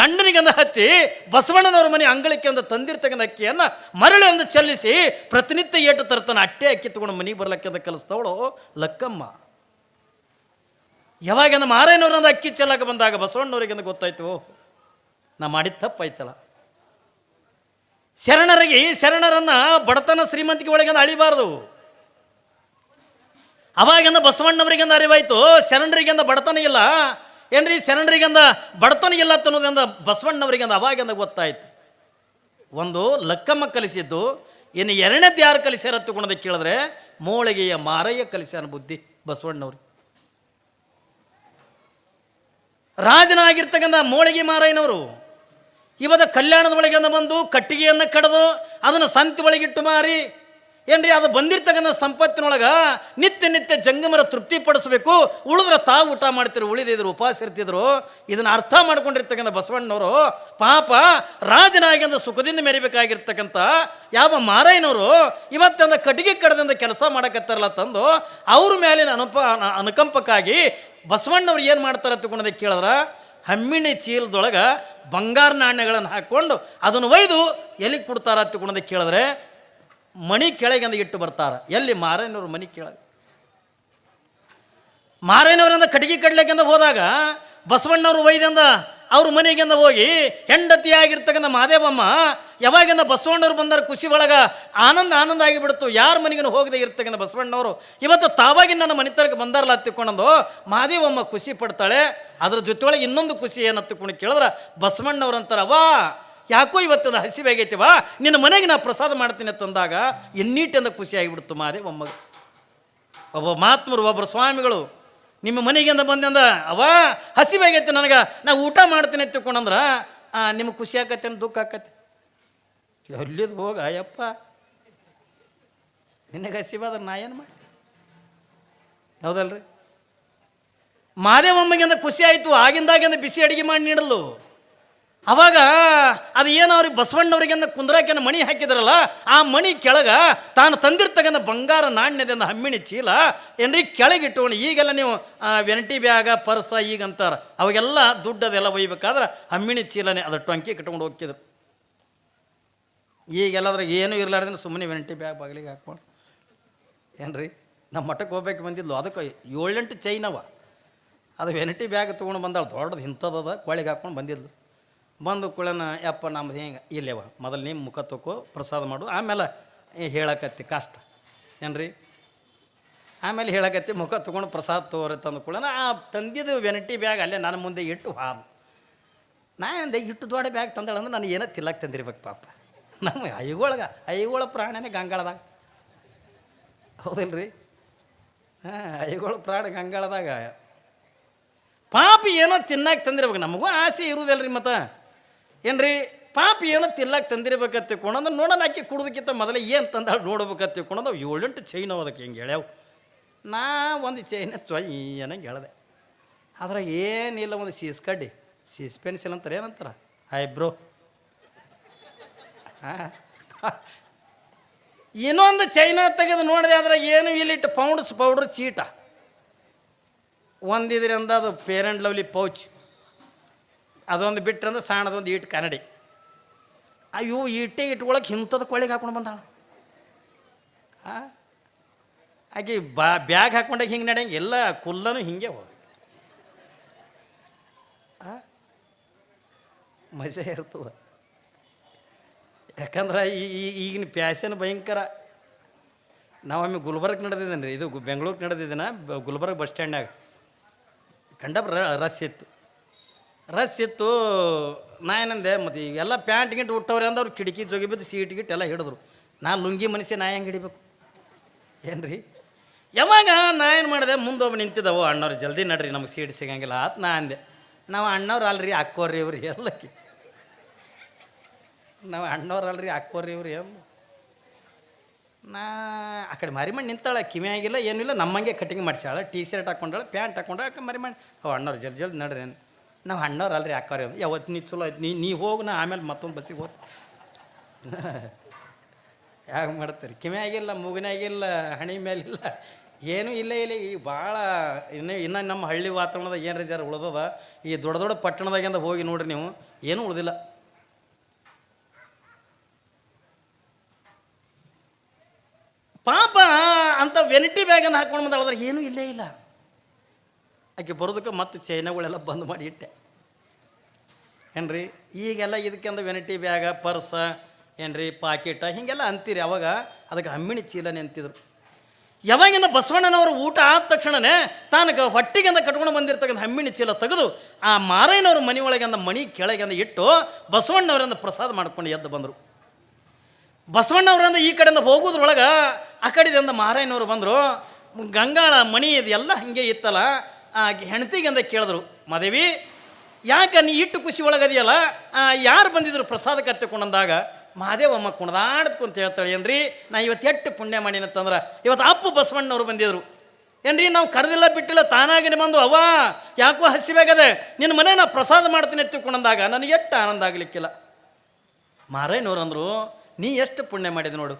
ಗಂಡನಿಗಂದ ಹಚ್ಚಿ ಬಸವಣ್ಣನವ್ರ ಮನೆ ಅಂಗಳಕ್ಕೆ ಅಂದ ತಂದಿರ್ತಕ್ಕಂಥ ಅಕ್ಕಿಯನ್ನು ಮರಳಿ ಅಂದು ಚೆಲ್ಲಿಸಿ ಪ್ರತಿನಿತ್ಯ ಏಟು ತರ್ತಾನೆ ಅಟ್ಟೆ ಅಕ್ಕಿ ತಗೊಂಡು ಮನೆಗೆ ಬರ್ಲಕ್ಕೆ ಅಂತ ಕಲಿಸ್ತವಳು ಲಕ್ಕಮ್ಮ. ಯಾವಾಗಿಂದ ಮಾರೇನವ್ರಂದ ಅಕ್ಕಿ ಚೆಲ್ಲಕ್ಕೆ ಬಂದಾಗ ಬಸವಣ್ಣವರಿಗಿಂದ ಗೊತ್ತಾಯ್ತು, ನಾ ಮಾಡಿದ ತಪ್ಪಾಯ್ತಲ್ಲ. ಶರಣರಿಗೆ ಶರಣರನ್ನ ಬಡತನ ಶ್ರೀಮಂತಿಕೆ ಒಳಗಿಂದ ಅಳಿಬಾರದು. ಅವಾಗಿಂದ ಬಸವಣ್ಣವರಿಗಿಂದ ಅರಿವಾಯ್ತು, ಶರಣರಿಗಿಂದ ಬಡತನ ಇಲ್ಲ. ಏನ್ರಿ, ಶರಣರಿಗಿಂದ ಬಡತನ ಇಲ್ಲ ಅನ್ನೋದ್ರಿಂದ ಬಸವಣ್ಣವರಿಗಿಂದ ಅವಾಗಿಂದ ಗೊತ್ತಾಯ್ತು. ಒಂದು ಲಕ್ಕಮ್ಮ ಕಲಿಸಿದ್ದು, ಇನ್ನು ಎರಡನೇದ್ದು ಯಾರು ಕಲಿಸ್ಯಾರ ತಗೊಂಡದ ಕೇಳಿದ್ರೆ, ಮೋಳಿಗೆಯ ಮಾರಯ್ಯ ಕಲಿಸ್ಯಾನ ಬುದ್ಧಿ ಬಸವಣ್ಣವ್ರು ರಾಜನಾಗಿರ್ತಕ್ಕಂಥ ಮೋಳಿಗೆ ಮಾರಯ್ಯನವರು ಇವತ್ತು ಕಲ್ಯಾಣದ ಒಳಗೆ ಬಂದು ಕಟ್ಟಿಗೆಯನ್ನು ಕಡಿದು ಅದನ್ನು ಸಂತಿ ಒಳಗಿಟ್ಟು ಮಾರಿ ಏನ್ರಿ, ಅದು ಬಂದಿರ್ತಕ್ಕಂಥ ಸಂಪತ್ತಿನೊಳಗೆ ನಿತ್ಯ ನಿತ್ಯ ಜಂಗಮರ ತೃಪ್ತಿಪಡಿಸಬೇಕು ಉಳಿದ್ರೆ ತಾವು ಊಟ ಮಾಡ್ತಿರು ಉಳಿದಿದ್ರು, ಉಪವಾಸ ಇರ್ತಿದ್ರು. ಇದನ್ನು ಅರ್ಥ ಮಾಡ್ಕೊಂಡಿರ್ತಕ್ಕಂಥ ಬಸವಣ್ಣವರು ಪಾಪ ರಾಜನಾಗಿಂದ ಸುಖದಿಂದ ಮೆರಿಬೇಕಾಗಿರ್ತಕ್ಕಂಥ ಯಾವ ಮಾರಾಯನವರು ಇವತ್ತಂದ ಕಟ್ಟಿಗೆ ಕಡದಿಂದ ಕೆಲಸ ಮಾಡಕತ್ತಾರಲ್ಲ ತಂದು, ಅವ್ರ ಮೇಲಿನ ಅನುಪ, ಅನುಕಂಪಕ್ಕಾಗಿ ಬಸವಣ್ಣವ್ರು ಏನು ಮಾಡ್ತಾರೆ ತಗೊಂಡದೆ ಕೇಳಿದ್ರೆ, ಹಮ್ಮಿಣಿ ಚೀಲದೊಳಗೆ ಬಂಗಾರ ನಾಣ್ಯಗಳನ್ನು ಹಾಕ್ಕೊಂಡು ಅದನ್ನು ಒಯ್ದು ಎಲ್ಲಿ ಕೊಡ್ತಾರ ತಗೊಂಡದೆ ಕೇಳಿದ್ರೆ ಮಣಿ ಕೆಳಗಿಂದ ಇಟ್ಟು ಬರ್ತಾರ. ಎಲ್ಲಿ? ಮಾರಯ್ಯನವ್ರ ಮಣಿ ಕೆಳಗೆ. ಮಾರಯ್ಯನವರಿಂದ ಕಟ್ಟಿಗೆ ಕಡ್ಲಿಕ್ಕಿಂದ ಹೋದಾಗ ಬಸವಣ್ಣವ್ರು ವೈದ್ಯಂದ ಅವ್ರ ಮನೆಗಿಂದ ಹೋಗಿ ಹೆಂಡತಿಯಾಗಿರ್ತಕ್ಕಂಥ ಮಾದೇವಮ್ಮ ಯಾವಾಗಿಂದ ಬಸವಣ್ಣವ್ರು ಬಂದಾರ ಖುಷಿ ಒಳಗ ಆನಂದ ಆನಂದ ಆಗಿಬಿಡ್ತು. ಯಾರ ಮನೆಗೂ ಹೋಗದೆ ಇರ್ತಕ್ಕಂಥ ಬಸವಣ್ಣವರು ಇವತ್ತು ತಾವಾಗಿ ನನ್ನ ಮನೆ ತರಕ ಬಂದಾರಲ್ಲ ಹತ್ತಿಕೊಂಡು ಮಾದೇವಮ್ಮ ಖುಷಿ ಪಡ್ತಾಳೆ. ಅದ್ರ ಜೊತೆಯೊಳಗೆ ಇನ್ನೊಂದು ಖುಷಿ ಏನು ಹತ್ತಿಕೊಂಡು ಕೇಳಿದ್ರೆ? ಬಸವಣ್ಣವ್ರು ಅಂತಾರೆ ಅವಾ ಯಾಕೋ ಇವತ್ತದ ವಾ ನಿನ್ನ ಮನೆಗೆ ನಾ ಪ್ರಸಾದ ಮಾಡ್ತೀನಿ ಅಂತಂದಾಗ ಎನ್ನೀಟಂದ ಖುಷಿಯಾಗಿಬಿಡ್ತು ಮಾದೇ ಒಮ್ಮಗ ಒಬ್ಬ ಮಹಾತ್ಮರು ಒಬ್ಬರು ಸ್ವಾಮಿಗಳು, ನಿಮ್ಮ ಮನೆಗಿಂದ ಬಂದಿಂದ ಅವ ಹಸಿವಾಗೈತೆ ನನಗೆ, ನಾ ಊಟ ಮಾಡ್ತೀನಿ ಅಂತ ತಿಳ್ಕೊಂಡಂದ್ರೆ ನಿಮಗೆ ಖುಷಿ ಆಕತ್ತೆ ದುಃಖ ಆಕತ್ತೆ? ಎಲ್ಲಿದ್ ಹೋಗ, ಅಯ್ಯಪ್ಪ. ನಿನಗೆ ಹಸಿವಾದ್ರೆ ನಾ ಏನು ಮಾಡಿ ಹೌದಲ್ರಿ? ಮಾದೇವಮ್ಮಗಿಂದ ಖುಷಿ ಆಯಿತು ಆಗಿಂದಾಗಿಂದ ಬಿಸಿ ಅಡುಗೆ ಮಾಡಿ ನೀಡಲು. ಅವಾಗ ಅದು ಏನು ಅವ್ರಿಗೆ ಬಸವಣ್ಣವ್ರಿಗೆಂದ ಕುಂದ್ರಾಕೆನ ಮಣಿ ಹಾಕಿದ್ರಲ್ಲ, ಆ ಮಣಿ ಕೆಳಗೆ ತಾನು ತಂದಿರ್ತಕ್ಕಂಥ ಬಂಗಾರ ನಾಣ್ಯದಿಂದ ಹಮ್ಮಿಣಿ ಚೀಲ, ಏನ್ರಿ, ಕೆಳಗಿಟ್ಟುಕೊಂಡು ಈಗೆಲ್ಲ ನೀವು ವೆನಟಿ ಬ್ಯಾಗ, ಪರ್ಸ ಈಗ ಅಂತಾರ ಅವಾಗೆಲ್ಲ ದುಡ್ಡು ಅದೆಲ್ಲ ಒಯ್ಬೇಕಾದ್ರೆ ಹಮ್ಮಿಣಿ ಚೀಲನೇ ಅದು ಟೊಂಕಿ ಕಟ್ಕೊಂಡು ಹೋಗ್ತಿದ್ರು. ಈಗೆಲ್ಲಾದ್ರೆ ಏನೂ ಇರ್ಲಾರ್ದ್ರೆ ಸುಮ್ಮನೆ ವೆನಟಿ ಬ್ಯಾಗ್ ಬಾಗಿಲಿಗೆ ಹಾಕ್ಕೊಂಡು. ಏನ್ರಿ, ನಮ್ಮ ಮಠಕ್ಕೆ ಹೋಗ್ಬೇಕು ಬಂದಿದ್ಲು, ಅದಕ್ಕೆ ಏಳೆಂಟು ಚೈನವ, ಅದು ವೆನಟಿ ಬ್ಯಾಗ್ ತೊಗೊಂಡು ಬಂದಾಳು, ದೊಡ್ಡದು ಇಂಥದ್ದು ಕೊಳಿಗೆ ಹಾಕ್ಕೊಂಡು ಬಂದಿದ್ಲು. ಬಂದು ಕುಳನ ಯಪ್ಪ ನಮ್ದು ಹೆಂಗೆ ಇಲ್ಲೇವ ಮೊದಲು ನಿಮ್ಮ ಮುಖ ತಗೋ ಪ್ರಸಾದ ಮಾಡು, ಆಮೇಲೆ ಹೇಳಕತ್ತಿ ಕಷ್ಟ, ಏನ್ರಿ? ಆಮೇಲೆ ಹೇಳಕತ್ತಿ, ಮುಖ ತೊಗೊಂಡು ಪ್ರಸಾದ ತೋರಿ ತಂದು ಕುಳನ ಆ ತಂದಿದ್ದು ವೆನಟಿ ಬ್ಯಾಗ್ ಅಲ್ಲೇ ನನ್ನ ಮುಂದೆ ಇಟ್ಟು ಹಾಲು ನಾ ಅಂದೆ ಇಟ್ಟು ದೊಡ್ಡ ಬ್ಯಾಗ್ ತಂದಳ ಅಂದ್ರೆ ನಾನು ಏನೋ ತಿಲ್ಲಕ್ಕೆ ತಂದಿರ್ಬೇಕು ಪಾಪ. ನಮ್ಮ ಐಗೊಳಗ, ಐಗೊಳ ಪ್ರಾಣನೇ ಗಂಗಾಳದಾಗ. ಹೌದಲ್ರಿ? ಹಾಂ, ಐಗೊಳ ಪ್ರಾಣ ಗಂಗಾಳದಾಗ. ಪಾಪ ಏನೋ ತಿನ್ನಕ್ಕೆ ತಂದಿರ್ಬೇಕು, ನಮಗೂ ಆಸೆ ಇರುವುದಲ್ರಿ ಮತ್ತು. ಏನ್ರಿ? ಪಾಪ ಏನು ತಿನ್ನಕ್ಕೆ ತಂದಿರ್ಬೇಕಂತ ತಿಳ್ಕೊಂಡಂದ್ರೆ ನೋಡೋಣ ಆಕೆ ಕುಡ್ದಕ್ಕಿಂತ ಮೊದಲೇ ಏನು ತಂದಾಳು ನೋಡ್ಬೇಕಂತ ತಿಳ್ಕೊಂಡಂದು ಏಳೆಂಟು ಚೈನ್ ಅದಕ್ಕೆ ಹಿಂಗೆ ಹೇಳ್ಯಾವ. ನಾ ಒಂದು ಚೈನ ಚೊಯ್ ಏನಂಗೆ ಹೇಳ್ದೆ. ಅದ್ರಾಗ ಏನಿಲ್ಲ ಒಂದು ಸೀಸ್ ಕಡ್ಡಿ. ಸೀಸ್ ಪೆನ್ಸಿಲ್ ಅಂತಾರೆ ಏನಂತಾರ? Hi bro. ಇನ್ನೊಂದು ಚೈನಾ ತೆಗೆದು ನೋಡಿದೆ ಅದ್ರಾಗ ಏನು ಇಲ್ಲಿಟ್ಟು ಪೌಂಡ್ಸ್ ಪೌಡ್ರ್ ಚೀಟ. ಒಂದಿದ್ರಿಂದ ಅದು ಪೇರೆಂಟ್ ಲವ್ಲಿ ಪೌಚ್ ಅದೊಂದು ಬಿಟ್ರಂದ್ರೆ ಸಣ್ಣದೊಂದು ಈಟ್ ಕನ್ನಡಿ. ಅಯ್ಯೋ, ಈಟೆ ಇಟ್ಕೊಳಕ್ಕೆ ಇಂಥದ್ದು ಕೊಳಿಗೆ ಹಾಕೊಂಡು ಬಂದಾಳ? ಆಕೆ ಬಾ, ಬ್ಯಾಗ್ ಹಾಕೊಂಡಾಗ ಹಿಂಗೆ ನಡೆಯಂಗೆ ಎಲ್ಲ ಕುಲ್ಲನು ಹಿಂಗೆ ಹೋಗಿ. ಮಜಾ ಇರ್ತದ. ಯಾಕಂದ್ರೆ ಈ ಈಗಿನ ಪ್ಯಾಶನ್ ಭಯಂಕರ. ನಾವೊಮ್ಮೆ ಗುಲ್ಬರ್ಗ್ ನಡೆದಿದ್ದೇನೆ ರೀ ಇದು ಬೆಂಗಳೂರಿಗೆ ನಡೆದಿದ್ದೇನೆ ಗುಲ್ಬರ್ಗ ಬಸ್ ಸ್ಟ್ಯಾಂಡ್ನಾಗ ಕಂಡಪ್ಪ ರಸ್ ಇತ್ತು. ರಸ್ ಇತ್ತು, ನಾ ಏನಂದೆ, ಮತ್ತು ಎಲ್ಲ ಪ್ಯಾಂಟ್ ಗಿಂಟ್ ಹುಟ್ಟವ್ರೆ ಅಂದ್ರೆ ಅವ್ರು ಕಿಟಕಿ ಜೋಗಿ ಬಿದ್ದು ಸೀಟ್ ಗಿಟ್ ಎಲ್ಲ ಹಿಡಿದ್ರು. ನಾ ಲುಂಗಿ ಮನುಷ್ಯ ನಾ ಹೆಂಗೆ ಹಿಡಿಬೇಕು? ಏನ್ರಿ? ಯಾವಾಗ ನಾ ಏನು ಮಾಡಿದೆ? ಮುಂದೊಬ್ಬ ನಿಂತಿದ್ದವು, ಅಣ್ಣವ್ರು ಜಲ್ದಿ ನಡ್ರಿ, ನಮಗೆ ಸೀಟ್ ಸಿಗಂಗಿಲ್ಲ ಆತ್ ನಾ ಅಂದೆ. ನಾವು ಅಣ್ಣವ್ರು ಅಲ್ರಿ ಅಕ್ಕೋರಿ ಇವ್ರಿ ಎಲ್ಲಕ್ಕೆ. ನಾವು ಅಣ್ಣವ್ರು ಅಲ್ರಿ ಅಕ್ಕೋರಿ ಇವ್ರಿ ಏನು ನಾ ಆ ಕಡೆ ಮರಿಮಣ್ಣು ನಿಂತಾಳೆ, ಕಿವಿ ಆಗಿಲ್ಲ ಏನಿಲ್ಲ ನಮ್ಮಂಗೆ ಕಟಿಂಗ್ ಮಾಡಿಸ್ಯಾಳ ಟೀ ಶರ್ಟ್ ಹಾಕೊಂಡಾಳ, ಪ್ಯಾಂಟ್ ಹಾಕೊಂಡಾಳೆ ಮರಿಮಣ್ಣು ಅವು ಅಣ್ಣವ್ರು ಜಲ್ದಿ ಜಲ್ದಿ ನಡ್ರಿ ಅಂದ್. ನಾವು ಅಣ್ಣವ್ರು ಅಲ್ರಿ ಅಕ್ಕೋರಿ ಅಂದ್ ಯಾವತ್ತು ನೀ ಚಲೋ ಆಯ್ತು. ನೀ ನೀ ಹೋಗಿ, ನಾ ಆಮೇಲೆ ಮತ್ತೊಂದು ಬಸ್ಸಿಗೆ ಹೋದ್ ಯಾಕೆ ಮಾಡ್ತಾರೆ? ಕಿಮ್ಯಾಗಿಲ್ಲ ಆಗಿಲ್ಲ ಮೂಗಿನಾಗಿಲ್ಲ ಹಣಿ ಮೇಲಿಲ್ಲ ಏನೂ ಇಲ್ಲ ಇಲ್ಲ. ಈಗ ಭಾಳ ಇನ್ನು ಇನ್ನು ನಮ್ಮ ಹಳ್ಳಿ ವಾತಾವರಣದಾಗ ಏನು ರೀ ಜರ ಉಳ್ದದ? ಈ ದೊಡ್ಡ ದೊಡ್ಡ ಪಟ್ಟಣದಾಗಿಂದ ಹೋಗಿ ನೋಡ್ರಿ ನೀವು. ಏನೂ ಉಳ್ದಿಲ್ಲ. ಪಾಪ, ಅಂತ ವೆನಿಟಿ ಬ್ಯಾಗನ್ನು ಹಾಕೊಂಡು ಬಂದಳದ್ರೆ ಏನೂ ಇಲ್ಲೇ ಇಲ್ಲ. ಆಕೆ ಬರೋದಕ್ಕೆ ಮತ್ತೆ ಚೈನಾಗಳೆಲ್ಲ ಬಂದ್ ಮಾಡಿ ಇಟ್ಟೆ. ಏನ್ರಿ? ಈಗೆಲ್ಲ ಇದಕ್ಕೆಂದ ವೆನಿಟಿ ಬ್ಯಾಗ ಪರ್ಸ ಏನ್ರಿ ಪಾಕೆಟ ಹೀಗೆಲ್ಲ ಅಂತೀರಿ. ಅವಾಗ ಅದಕ್ಕೆ ಹಮ್ಮಿಣಿ ಚೀಲ ಅಂತಿದ್ರು. ಯಾವಾಗಿಂದ ಬಸವಣ್ಣನವರು ಊಟ ಆದ ತಕ್ಷಣನೇ ತಾನು ಹೊಟ್ಟಿಗೆಂದ ಕಟ್ಕೊಂಡು ಬಂದಿರ್ತಕ್ಕಂಥ ಹಮ್ಮಿಣಿ ಚೀಲ ತೆಗೆದು ಆ ಮಾರಯ್ಯನವ್ರ ಮನೆ ಒಳಗೆಂದ ಮಣಿ ಕೆಳಗೆಂದ ಇಟ್ಟು ಬಸವಣ್ಣವರಿಂದ ಪ್ರಸಾದ ಮಾಡ್ಕೊಂಡು ಎದ್ದು ಬಂದರು. ಬಸವಣ್ಣವರಿಂದ ಈ ಕಡೆಯಿಂದ ಹೋಗೋದ್ರೊಳಗೆ ಆ ಕಡೆಯಿಂದ ಮಾರಾಯನವರು ಬಂದರು. ಗಂಗಾಳ ಮಣಿ ಇದೆಲ್ಲ ಹಾಗೆ ಇತ್ತಲ್ಲ ಆ ಹೆಂಡತಿಗೆಂದ ಕೇಳಿದ್ರು, ಮದೇವಿ, ಯಾಕೆ ನೀ ಇಟ್ಟು ಖುಷಿ ಒಳಗದಿಯಲ್ಲ? ಯಾರು ಬಂದಿದ್ರು ಪ್ರಸಾದ ಕತ್ತಿಕೊಂಡಂದಾಗ ಮಹಾದೇವಮ್ಮ ಕುಣದಾಡ್ಕೊಂತ ಹೇಳ್ತಾಳೆ, ಏನ್ರಿ? ನಾ ಇವತ್ತು ಎಟ್ಟು ಪುಣ್ಯ ಮಾಡೀನಂತಂದ್ರೆ ಇವತ್ತು ಅಪ್ಪು ಬಸವಣ್ಣವ್ರು ಬಂದಿದ್ರು. ಏನ್ರಿ, ನಾವು ಕರೆದಿಲ್ಲ ಬಿಟ್ಟಿಲ್ಲ, ತಾನಾಗಿನೇ ಬಂದು ಅವ ಯಾಕೋ ಹಸಿವಾಗದೆ? ನಿನ್ನ ಮನೆ ನಾ ಪ್ರಸಾದ ಮಾಡ್ತೀನಿ ಎತ್ತಿಕೊಂಡಂದಾಗ ನನಗೆ ಎಷ್ಟು ಆನಂದ ಆಗಲಿಕ್ಕಿಲ್ಲ. ಮಾರೇನವ್ರು ಅಂದರು, ನೀ ಎಷ್ಟು ಪುಣ್ಯ ಮಾಡಿದೆ ನೋಡು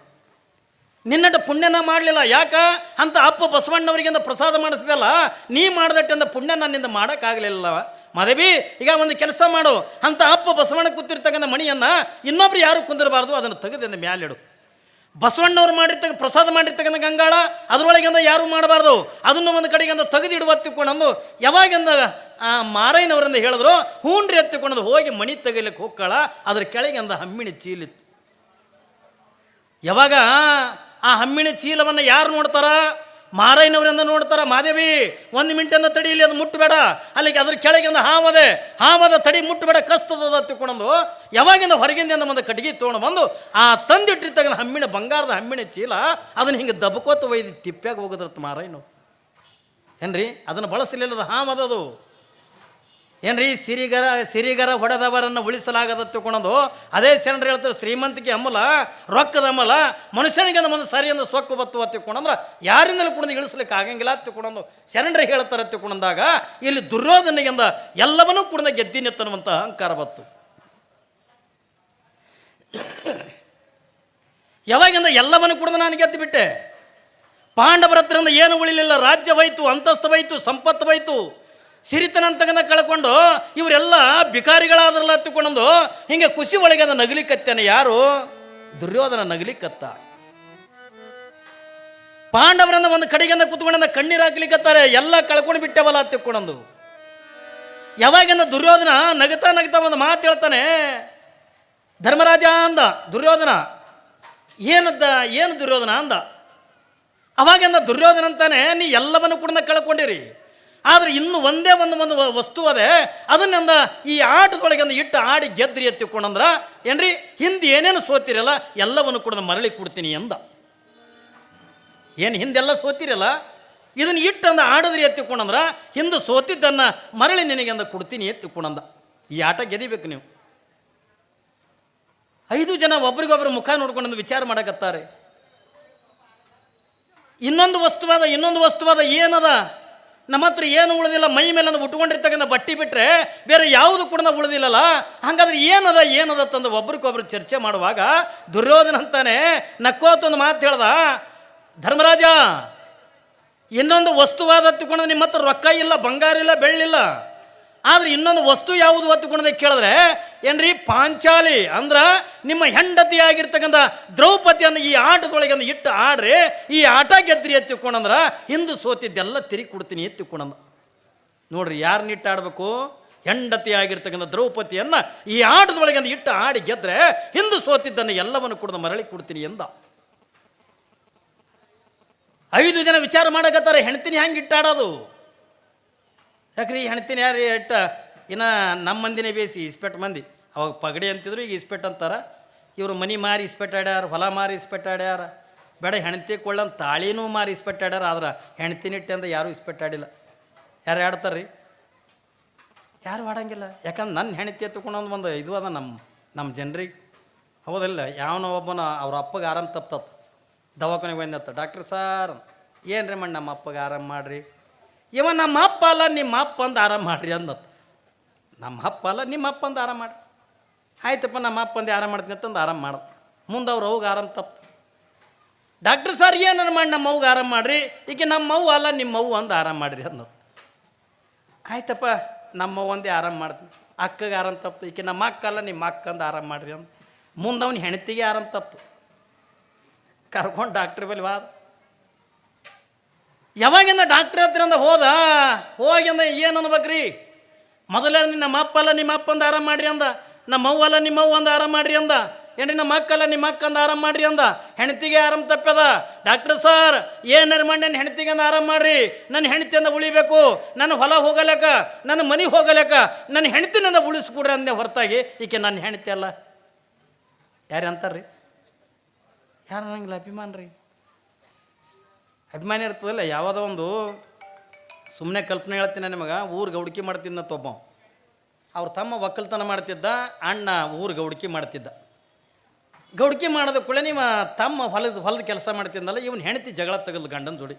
ನಿನ್ನಟ ಪುಣ್ಯನ ಮಾಡಲಿಲ್ಲ. ಯಾಕ? ಅಂತ ಅಪ್ಪ ಬಸವಣ್ಣವರಿಗಿಂದ ಪ್ರಸಾದ ಮಾಡಿಸಿದಲ್ಲ, ನೀ ಮಾಡಿದಟ್ಟಂದ ಪುಣ್ಯ ನನ್ನಿಂದ ಮಾಡೋಕ್ಕಾಗಲಿಲ್ಲ. ಮದವಿ ಈಗ ಒಂದು ಕೆಲಸ ಮಾಡು. ಅಂತ ಅಪ್ಪ ಬಸವಣ್ಣ ಕೂತಿರ್ತಕ್ಕಂಥ ಮಣಿಯನ್ನು ಇನ್ನೊಬ್ರು ಯಾರು ಕುಂದಿರಬಾರ್ದು, ಅದನ್ನು ತೆಗೆದಿಂದ ಮ್ಯಾಲಿಡು. ಬಸವಣ್ಣವ್ರು ಮಾಡಿರ್ತಕ್ಕ, ಪ್ರಸಾದ ಮಾಡಿರ್ತಕ್ಕಂಥ ಗಂಗಾಳ, ಅದರೊಳಗಿಂದ ಯಾರು ಮಾಡಬಾರ್ದು? ಅದನ್ನು ಒಂದು ಕಡೆಗಿಂದ ತೆಗೆದಿಡುವ ಎತ್ತಿಕೊಂಡು ಯಾವಾಗಿಂದ, ಆ ಮಾರೈನವರಿಂದ ಹೇಳಿದ್ರು, ಹೂಣ್ರಿ ಎತ್ತಿಕೊಂಡು ಹೋಗಿ ಮಣಿ ತೆಗಿಲಿಕ್ಕೆ ಹೋಗ್ಕಳ, ಅದ್ರ ಕೆಳಗಿಂದ ಹಮ್ಮಿಣಿ ಚೀಲಿತ್ತು. ಯಾವಾಗ? ಆ ಹಮ್ಮಿನ ಚೀಲವನ್ನು ಯಾರು ನೋಡ್ತಾರ? ಮಾರಾಯಿನವರಿಂದ ನೋಡ್ತಾರ, ಮಾದೇವಿ, ಒಂದು ಮಿಂಟನ್ನು ತಡಿ, ಇಲ್ಲಿ ಅದು ಮುಟ್ಟಬೇಡ ಅಲ್ಲಿಗೆ ಅದ್ರ ಕೆಳಗಿಂದ ಹಾವದೆ, ಹಾವದ ತಡಿ ಮುಟ್ಟಬೇಡ ಕಸ್ತದ ತಿಳ್ಕೊಂಡು ಯಾವಾಗಿಂದ ಹೊರಗಿಂದ ಒಂದು ಕಟ್ಟಿಗೆ ತೊಗೊಂಡು ಬಂದು, ಆ ತಂದಿಟ್ಟಿರ್ತಕ್ಕಂಥ ಹಮ್ಮಿನ ಬಂಗಾರದ ಹಮ್ಮಿನ ಚೀಲ, ಅದನ್ನು ಹಿಂಗೆ ದಬ್ಕೋತ ಒಯ್ದು ತಿಪ್ಪ್ಯಾಗ ಹೋಗೋದ್ರತ್ತು ಮಾರಯ್ಯನು ಏನ್ರಿ? ಅದನ್ನು ಬಳಸಲಿಲ್ಲದ ಹಾಮದದು ಏನ್ರಿ? ಸಿರಿಗರ ಸಿರಿಗರ ಹೊಡೆದವರನ್ನು ಉಳಿಸಲಾಗದ ತಿಳ್ಕೊಳೋದು ಅದೇ ಶರಣರು ಹೇಳ್ತಾರೆ ಶ್ರೀಮಂತಿಕೆ ಅಮ್ಮಲ, ರೊಕ್ಕದ ಅಮ್ಮಲ, ಮನುಷ್ಯನಿಗೆ ಒಂದು ಸರಿಯಿಂದ ಸೊಕ್ಕು ಬತ್ತು ತಿಳ್ಕೊಂಡ್ರೆ ಯಾರಿಂದಲೂ ಕೂಡ ಇಳಿಸ್ಲಿಕ್ಕೆ ಆಗಂಗಿಲ್ಲ ತಿಳ್ಕೊಂಡು ಶರಣರು ಹೇಳ್ತಾರೆ ತಿಳ್ಕೊಂಡಾಗ ಇಲ್ಲಿ ದುರ್ಯೋಧನಿಗಿಂದ ಎಲ್ಲವನ್ನೂ ಕೂಡ ಗೆದ್ದಿನೆತ್ತನ್ನುವಂಥ ಅಹಂಕಾರ ಬತ್ತು. ಯಾವಾಗಿಂದ ಎಲ್ಲವನ್ನು ಕೂಡ ನಾನು ಗೆದ್ದು ಬಿಟ್ಟೆ? ಪಾಂಡವರ ಹತ್ರದಿಂದ ಏನು ಉಳಿಲಿಲ್ಲ, ರಾಜ್ಯ ಅಂತಸ್ತವಾಯಿತು ಅಂತಸ್ತು ಸಂಪತ್ತು ಹೋಯ್ತು. ಸಿರಿತನ ತಗನ ಕಳ್ಕೊಂಡು ಇವರೆಲ್ಲ ಬಿಕಾರಿಗಳಾದ್ರಲ್ಲ ತಿಳ್ಕೊಂಡು ಹಿಂಗೆ ಖುಷಿ ಒಳಗೆ ನಗಲಿ ನಗಲಿಕತ್ತೇನೆ ಯಾರು? ದುರ್ಯೋಧನ ನಗಲಿಕತ್ತ ಪಾಂಡವರನ್ನ ಒಂದು ಕಡೆಗಿಂದ ಕುತ್ಕೊಂಡ ಕಣ್ಣೀರು ಹಾಕ್ಲಿಕ್ಕತ್ತಾರೆ ಎಲ್ಲ ಕಳ್ಕೊಂಡು ಬಿಟ್ಟವಲ್ಲ ತಿಳ್ಕೊಂಡು ಯಾವಾಗಿಂದ ದುರ್ಯೋಧನ ನಗತಾ ನಗತಾ ಒಂದು ಮಾತು ಹೇಳ್ತಾನೆ. ಧರ್ಮರಾಜ ಅಂದ, ದುರ್ಯೋಧನ, ಏನದ್ದ, ಏನು ದುರ್ಯೋಧನ ಅಂದ? ಅವಾಗಿಂದ ದುರ್ಯೋಧನ ಅಂತಾನೆ, ನೀ ಎಲ್ಲವನ್ನು ಕೂಡ ಕಳ್ಕೊಂಡಿರಿ. ಆದರೆ ಇನ್ನು ಒಂದೇ ಒಂದು ಒಂದು ವಸ್ತು ಅದೇ. ಅದನ್ನಿಂದ ಈ ಆಟದೊಳಗಿಂದ ಇಟ್ಟು ಆಡಿ ಗೆದ್ರಿ ಎತ್ತಿಕೊಂಡಂದ್ರ ಏನ್ರಿ? ಹಿಂದೆ ಏನೇನು ಸೋತಿರಲ್ಲ, ಎಲ್ಲವನ್ನು ಕೂಡ ಮರಳಿ ಕೊಡ್ತೀನಿ ಎಂದ. ಏನು ಹಿಂದೆಲ್ಲ ಸೋತಿರಲ್ಲ? ಇದನ್ನು ಇಟ್ಟಂದ ಆಡಿದ್ರಿ ಎತ್ತಿಕೊಂಡಂದ್ರ, ಹಿಂದೆ ಸೋತಿದ್ದನ್ನು ಮರಳಿ ನಿನಗೆಂದ ಕೊಡ್ತೀನಿ ಎತ್ತಿಕೊಂಡಂದ. ಈ ಆಟ ಗೆದಿಬೇಕು ನೀವು. ಐದು ಜನ ಒಬ್ರಿಗೊಬ್ರು ಮುಖ ನೋಡ್ಕೊಂಡು ವಿಚಾರ ಮಾಡಕತ್ತಾರೆ. ಇನ್ನೊಂದು ವಸ್ತುವಾದ ಇನ್ನೊಂದು ವಸ್ತುವಾದ ಏನದ? ನಮ್ಮ ಹತ್ರ ಏನು ಉಳಿದಿಲ್ಲ, ಮೈ ಮೇಲೆ ಅಂದ್ರೆ ಉಟ್ಕೊಂಡಿರ್ತಕ್ಕಂಥ ಬಟ್ಟೆ ಬಿಟ್ಟರೆ ಬೇರೆ ಯಾವುದು ಕೂಡ ಉಳಿದಿಲ್ಲಲ್ಲ? ಹಾಗಾದ್ರೆ ಏನದ ಏನದ ತಂದು ಒಬ್ರಿಗೊಬ್ರು ಚರ್ಚೆ ಮಾಡುವಾಗ ದುರ್ಯೋಧನ ಅಂತಾನೆ ನಕ್ಕೋತೊಂದು ಮಾತು ಹೇಳ್ದ, ಧರ್ಮರಾಜ, ಇನ್ನೊಂದು ವಸ್ತುವಾದ ತಿಳ್ಕೊಂಡ್ರೆ ನಿಮ್ಮ ಹತ್ರ ರೊಕ್ಕ ಇಲ್ಲ, ಬಂಗಾರ ಇಲ್ಲ, ಬೆಳ್ಳಿಲ್ಲ. ಆದ್ರೆ ಇನ್ನೊಂದು ವಸ್ತು ಯಾವುದು ಹೊತ್ತುಕೊಂಡೆ ಕೇಳಿದ್ರೆ, ಏನ್ರಿ, ಪಾಂಚಾಲಿ ಅಂದ್ರೆ ನಿಮ್ಮ ಹೆಂಡತಿಯಾಗಿರ್ತಕ್ಕಂಥ ದ್ರೌಪದಿಯನ್ನು ಈ ಆಟದೊಳಗೆ ಒಂದು ಇಟ್ಟು ಆಡ್ರಿ, ಈ ಆಟ ಗೆದ್ರಿ ಎತ್ತಿಕೊಂಡಂದ್ರ ಹಿಂದು ಸೋತಿದ್ದೆಲ್ಲ ತಿರಿ ಕೊಡ್ತೀನಿ ಎತ್ತಿಕೊಂಡಂದ. ನೋಡ್ರಿ ಯಾರನ್ನ ಇಟ್ಟು ಆಡಬೇಕು? ಹೆಂಡತಿ ಆಗಿರ್ತಕ್ಕಂಥ ದ್ರೌಪದಿಯನ್ನು ಈ ಆಟದೊಳಗೆ ಒಂದು ಇಟ್ಟು ಆಡಿ ಗೆದ್ರೆ ಹಿಂದು ಸೋತಿದ್ದನ್ನು ಎಲ್ಲವನ್ನು ಕುಡ್ದು ಮರಳಿ ಕೊಡ್ತೀನಿ ಎಂದ. ಐದು ಜನ ವಿಚಾರ ಮಾಡಕತ್ತಾರೆ ಹೆಣ್ತಿನಿ ಹೆಂಗೆ ಇಟ್ಟಾಡೋದು? ಯಾಕ್ರಿ ಹೆಣ್ತಿನ ಯಾರು ಇಟ್ಟ ಇನ್ನು ನಮ್ಮ ಮಂದಿನೇ ಬೇಸಿ ಇಸ್ಪೆಟ್ ಮಂದಿ. ಅವಾಗ ಪಗಡಿ ಅಂತಿದ್ರು, ಈಗ ಇಸ್ಪೆಟ್ ಅಂತಾರ. ಇವರು ಮನಿ ಮಾರಿ ಇಸ್ಪೆಟ್ ಆಡ್ಯಾರ, ಹೊಲ ಮಾರಿ ಇಸ್ಪೆಟ್ ಆಡ್ಯಾರ. ಬೇಡ, ಹೆಣ್ತಿ ಕೊಳ್ಳಂತ ತಾಳಿನೂ ಮಾರಿ ಇಸ್ಪೆಟ್ ಆಡ್ಯಾರ. ಆದ್ರೆ ಹೆಣ್ತಿನಿಟ್ಟೆ ಅಂದ್ರೆ ಯಾರೂ ಇಸ್ಪೆಟ್ ಆಡಿಲ್ಲ. ಯಾರು ಆಡ್ತಾರ್ರಿ? ಯಾರು ಆಡಂಗಿಲ್ಲ. ಯಾಕಂದ್ರೆ ನನ್ನ ಹೆಣ್ತಿ ಎತ್ತುಕೊಂಡು ಒಂದು ಇದು ಅದ ನಮ್ಮ ನಮ್ಮ ಜನರಿಗೆ ಹೌದಿಲ್ಲ, ಯಾವನೋ ಒಬ್ಬನ ಅವ್ರ ಅಪ್ಪಗೆ ಆರಾಮ್ ತಪ್ತತ್. ದವಾಖಾನೆಗೆ ಬಂದತ್ತ ಡಾಕ್ಟ್ರ್ ಸಾರ್ ಏನು ರೀ ಮಣ್ಣು ನಮ್ಮ ಅಪ್ಪಗೆ ಆರಾಮ್ ಮಾಡ್ರಿ? ಇವ ನಮ್ಮ ಅಪ್ಪ ಅಲ್ಲ, ನಿಮ್ಮ ಅಪ್ಪ ಅಂದು ಆರಾಮ ಮಾಡ್ರಿ ಅಂದತ್. ನಮ್ಮ ಅಪ್ಪ ಅಲ್ಲ, ನಿಮ್ಮ ಅಪ್ಪ ಅಂದು ಆರಾಮ ಮಾಡ್ರಿ. ಆಯ್ತಪ್ಪ, ನಮ್ಮ ಅಪ್ಪ ಅಂದು ಆರಾಮ ಮಾಡ್ತೀನಿ ಅಂತಂದು ಆರಾಮ ಮಾಡ್ದ. ಮುಂದೆ ಅವ್ರು ಅವ್ಗೆ ಆರಾಮ ತಪ್ಪು. ಡಾಕ್ಟ್ರ್ ಸರ್, ಏನಾರು ಮಾಡಿ ನಮ್ಮ ಅವ್ಗೆ ಆರಾಮ ಮಾಡ್ರಿ. ಈಗ ನಮ್ಮ ಅವ್ವ ಅಲ್ಲ, ನಿಮ್ಮ ಅವ್ವ ಅಂದು ಆರಾಮ ಮಾಡ್ರಿ ಅನ್ನೋದು ಆಯ್ತಪ್ಪ, ನಮ್ಮ ಒಂದೇ ಆರಾಮ ಮಾಡ್ತೀನಿ. ಅಕ್ಕಗೆ ಆರಾಮ ತಪ್ಪು ಈಕೆ ನಮ್ಮ ಅಕ್ಕ ಅಲ್ಲ, ನಿಮ್ಮ ಅಕ್ಕ ಅಂದು ಆರಾಮ ಮಾಡ್ರಿ ಅಂದ. ಮುಂದೆ ಅವ್ನ ಆರಾಮ್ ತಪ್ಪು ಕರ್ಕೊಂಡು ಡಾಕ್ಟ್ರ್ ಬಳಿ ವಾದ. ಯಾವಾಗಿಂದ ಡಾಕ್ಟ್ರ್ ಹತ್ತಿರಂದ ಹೋದ? ಹೋಗಿಂದ ಏನು ಅನ್ಬೇಕ್ರಿ? ಮೊದಲೇ ನಿನ್ನ ಅಪ್ಪ ಅಲ್ಲ ನಿಮ್ಮ ಅಪ್ಪಂದು ಆರಾಮ ಮಾಡ್ರಿ ಅಂದ. ನಮ್ಮ ಅವ್ವ ಅಲ್ಲ ನಿಮ್ಮ ಅವ್ವ ಆರಾಮ ಮಾಡ್ರಿ ಅಂದ. ಏನ್ರಿ ನಮ್ಮ ಅಕ್ಕಲ್ಲ ನಿಮ್ಮ ಅಕ್ಕಂದು ಆರಾಮ ಮಾಡ್ರಿ ಅಂದ. ಹೆಂಡತಿಗೆ ಆರಾಮ ತಪ್ಪದ? ಡಾಕ್ಟರ್ ಸರ್ ಏನು ಮಾಡಿ ನನ್ನ ಹೆಂಡತಿಗೆ ಅಂದ ಆರಾಮ ಮಾಡ್ರಿ? ನನ್ನ ಹೆಂಡತಿಯಿಂದ ಉಳಿಬೇಕು. ನನ್ನ ಹೊಲ ಹೋಗಲೇಕ, ನನ್ನ ಮನೆ ಹೋಗಲೇಕ, ನನ್ನ ಹೆಂಡತಿ ನನ್ನ ಉಳಿಸ್ಕೊಡ್ರಿ ಅಂದೆ ಹೊರತಾಗಿ. ಈಕೆ ನನ್ನ ಹೆಂಡತಿ ಅಲ್ಲ. ಯಾರು ಅಂತಾರ್ರಿ? ಯಾರು ಅನ್ನಂಗಿಲ್ಲ? ಅಭಿಮಾನ ಅಭಿಮಾನ ಇರ್ತದಲ್ಲ, ಯಾವುದೋ ಒಂದು ಸುಮ್ಮನೆ ಕಲ್ಪನೆ ಹೇಳ್ತೀನಿ ನಿಮಗೆ ಊರಿಗೆ ಹುಡುಕಿ ಮಾಡ್ತಿದ್ದ ತೊಬ್ಬ ಅವ್ರ ತಮ್ಮ ಒಕ್ಕಲ್ತನ ಮಾಡ್ತಿದ್ದ, ಅಣ್ಣ ಊರಿಗೆ ಹುಡುಕಿ ಮಾಡ್ತಿದ್ದ. ಗೌಡಿಕೆ ಮಾಡಿದ ಕೂಡ ನಿಮ್ಮ ತಮ್ಮ ಹೊಲದ ಹೊಲದ ಕೆಲಸ ಮಾಡ್ತಿದ್ದಲ್ಲ ಇವನು ಹೆಂಡತಿ ಜಗಳ ತೆಗೆದು ಗಂಡನ ಜೋಡಿ.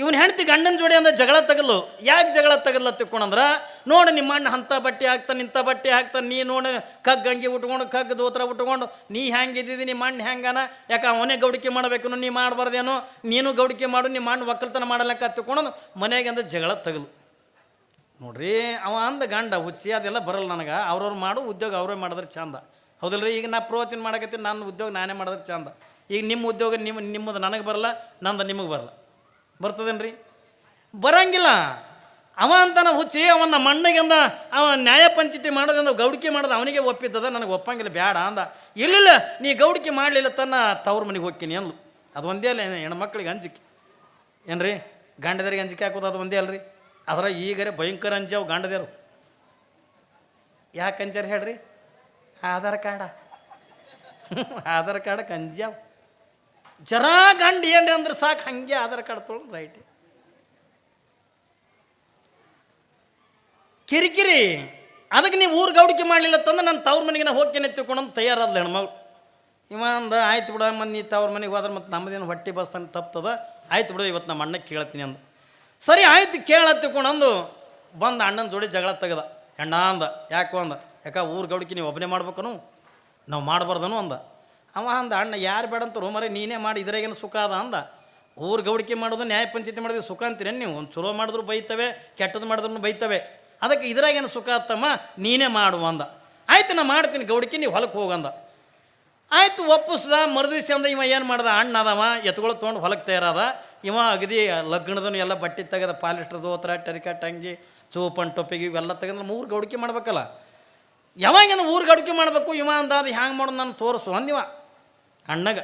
ಇವನ್ ಹೆಂಡತಿ ಗಂಡನ ಜೋಡಿ ಅಂದ್ರೆ ಜಗಳ ತಗಲು ಯಾಕೆ ಜಗಳ ತಗಲ್ಲ ತಿಕ್ಕೊಂಡ್ರ ನೋಡು ನಿಮ್ಮ ಅಣ್ಣ ಅಂಥ ಬಟ್ಟೆ ಹಾಕ್ತಾನೆ ಇಂಥ ಬಟ್ಟೆ ಹಾಕ್ತಾನೆ, ನೀ ನೋಡಿ ಕಗ್ ಗಂಗಿ ಉಟ್ಕೊಂಡು ಕಗ್ ದೋತ್ರ ಉಟ್ಕೊಂಡು, ನೀ ಹೆಂಗಿದ್ದಿದ್ದು ನಿಮ್ಮ ಅಣ್ಣ ಹೆಂಗನ? ಯಾಕೆ ಅವನೇ ಗೌಡಿಕೆ ಮಾಡಬೇಕು ನೀ ಮಾಡಬಾರ್ದೇನು? ನೀನು ಗೌಡಿಕೆ ಮಾಡು, ನಿಮ್ಮ ಅಣ್ಣ ಒಕ್ಕಲ್ತನ ಮಾಡಲಕ್ಕ ತಿಕ್ಕೊಂಡು ಮನೆಗೆ ಅಂದ್ರೆ ಜಗಳ ತಗಲು ನೋಡ್ರಿ, ಅವ ಅಂದ ಗಂಡ, ಹುಚ್ಚಿ, ಅದೆಲ್ಲ ಬರಲ್ಲ ನನಗೆ. ಅವ್ರವ್ರು ಮಾಡು ಉದ್ಯೋಗ ಅವರೇ ಮಾಡಿದ್ರೆ ಚಂದ. ಹೌದಲ್ರಿ, ಈಗ ನಾ ಪ್ರವಚನ ಮಾಡಕತ್ತೀನಿ, ನನ್ನ ಉದ್ಯೋಗ ನಾನೇ ಮಾಡಿದ್ರೆ ಚಂದ. ಈಗ ನಿಮ್ಮ ಉದ್ಯೋಗ ನಿಮ್ಮ, ನಿಮ್ಮದು ನನಗೆ ಬರಲ್ಲ, ನಂದು ನಿಮಗೆ ಬರಲ್ಲ. ಬರ್ತದೇನ್ರಿ? ಬರಂಗಿಲ್ಲ. ಅವ ಅಂತನ ಹುಚ್ಚಿ ಅವನ ಮಣ್ಣಗಿಂದ, ಅವ ನ್ಯಾಯ ಪಂಚಾಯತಿ ಮಾಡೋದಂದ ಗೌಡಿಕೆ ಮಾಡೋದು ಅವನಿಗೆ ಒಪ್ಪಿದ್ದದ ನನಗೆ ಒಪ್ಪಂಗಿಲ್ಲ ಬೇಡ ಅಂದ. ಇಲ್ಲಿಲ್ಲ ನೀ ಗೌಡಿಕೆ ಮಾಡಲಿಲ್ಲ ತನ್ನ ತವ್ರ ಮನೆಗೆ ಹೋಗ್ತೀನಿ ಅಂದ್ಲು. ಅದು ಒಂದೇ ಅಲ್ಲ ಹೆಣ್ಮಕ್ಳಿಗೆ ಅಂಜಿಕೆ. ಏನ್ರಿ? ಗಂಡದರಿಗೆ ಅಂಜಿಕೆ ಹಾಕೋದು ಅದು ಒಂದೇ ಅಲ್ರಿ? ಅದರ ಈಗರೆ ಭಯಂಕರ ಅಂಜಾವ್ ಗಂಡದೇರು ಯಾಕೆ ಅಂಜಾರ ಹೇಳ್ರಿ? ಆಧಾರ್ ಕಾರ್ಡ. ಆಧಾರ್ ಕಾರ್ಡಕ್ಕೆ ಅಂಜಾವ್ ಜರಾ ಗಂಡ ಏನ್ರಿ ಅಂದ್ರೆ ಸಾಕು, ಹಂಗೆ ಆಧಾರ್ ಕಾರ್ಡ್ ತೊಗೊಂಡು ರೈಟ್ ಕಿರಿಕಿರಿ, ಅದಕ್ಕೆ ನೀವು ಊರು ಗೌಡಿಕೆ ಮಾಡಲಿಲ್ಲ ತಂದ್ರೆ ನಾನು ತವ್ರ ಮನೆಗೆ ನಾ ಹೋಗ್ತೇನೆ ಅಂತ ತಯಾರಾದ್ಲ ಹೆಣ್ಮಗಳು. ಇವಂದ ಆಯ್ತು ಬಿಡ ನೀ ತವ್ರ ಮನೆಗೆ ಹೋದ್ರೆ ಮತ್ತೆ ನಮ್ಮದೇನು ಹೊಟ್ಟೆ ಬಸ್ತಾನೆ ತಪ್ತದ. ಆಯ್ತು ಬಿಡು, ಇವತ್ತು ನಮ್ಮ ಅಣ್ಣಕ್ಕೆ ಕೇಳ್ತೀನಿ ಅಂದ. ಸರಿ, ಆಯ್ತು ಕೇಳ ತಿಳ್ಕೊಂಡು ಬಂದು ಅಣ್ಣನ ಜೋಡಿ ಜಗಳ ತೆಗದ. ಹೆಣ್ಣ ಅಂದ, ಯಾಕೋ ಅಂದ. ಯಾಕ ಊರು ಗೌಡಿಕೆ ನೀವು ಒಬ್ಬನೇ ಮಾಡ್ಬೇಕನು? ನಾವು ಮಾಡಬಾರ್ದನು ಅಂದ. ಅವ ಅಂದ, ಅಣ್ಣ, ಯಾರು ಬೇಡ ಅಂತ ರೋಮರೆ ನೀನೇ ಮಾಡಿ, ಇದ್ರಾಗೇನು ಸುಖ ಅದ? ಅಂದ, ಊರು ಗೌಡಿಕೆ ಮಾಡೋದು, ನ್ಯಾಯ ಪಂಚಾಯತಿ ಮಾಡೋದು ಸುಖ ಅಂತೀರೇನು ನೀವು? ಒಂದು ಚಲೋ ಮಾಡಿದ್ರು ಬೈತವೆ ಕೆಟ್ಟದ್ದು ಮಾಡಿದ್ರು ಬೈತವೆ. ಅದಕ್ಕೆ ಇದ್ರಾಗೇನು ಸುಖ ಆತಮ್ಮ ನೀನೇ ಮಾಡು ಅಂದ. ಆಯ್ತು, ನಾ ಮಾಡ್ತೀನಿ ಗೌಡಿಕೆ, ನೀವು ಹೊಲಕ್ಕೆ ಹೋಗಂದ ಆಯ್ತು, ಒಪ್ಪಿಸ್ದ, ಮರುದಿವ್ಸ ಅಂದ, ಇವ ಏನು ಮಾಡ್ದ? ಅಣ್ಣ ಅದವ ಎತ್ಗಳು ತೊಗೊಂಡು ಹೊಲಕ್ಕೆ ತಯಾರಾದ? ಇವ ಅಗದಿ ಲಗ್ನದನು ಎಲ್ಲ ಬಟ್ಟೆ ತೆಗೆದ, ಪಾಲಿಸ್ಟರ್ ದೋತ್ರ ಟರಿಕಟ್ ಅಂಗಿ, ಚೂಪನ್, ಟೊಪ್ಪಿಗೆ, ಇವೆಲ್ಲ ತೆಗೆದ್ರೆ ಮೂರು ಗೌಡಿಕೆ ಮಾಡ್ಬೇಕಲ್ಲ. ಯಾವಾಗಿಂದ ಊರು ಗೌಡಿಕೆ ಮಾಡಬೇಕು? ಇವ ಅಂದ ಅದು ಹ್ಯಾಂಗೆ ಮಾಡೋದು ನಾನು, ತೋರಿಸು ಅಂದಿವ ಅಣ್ಣಗ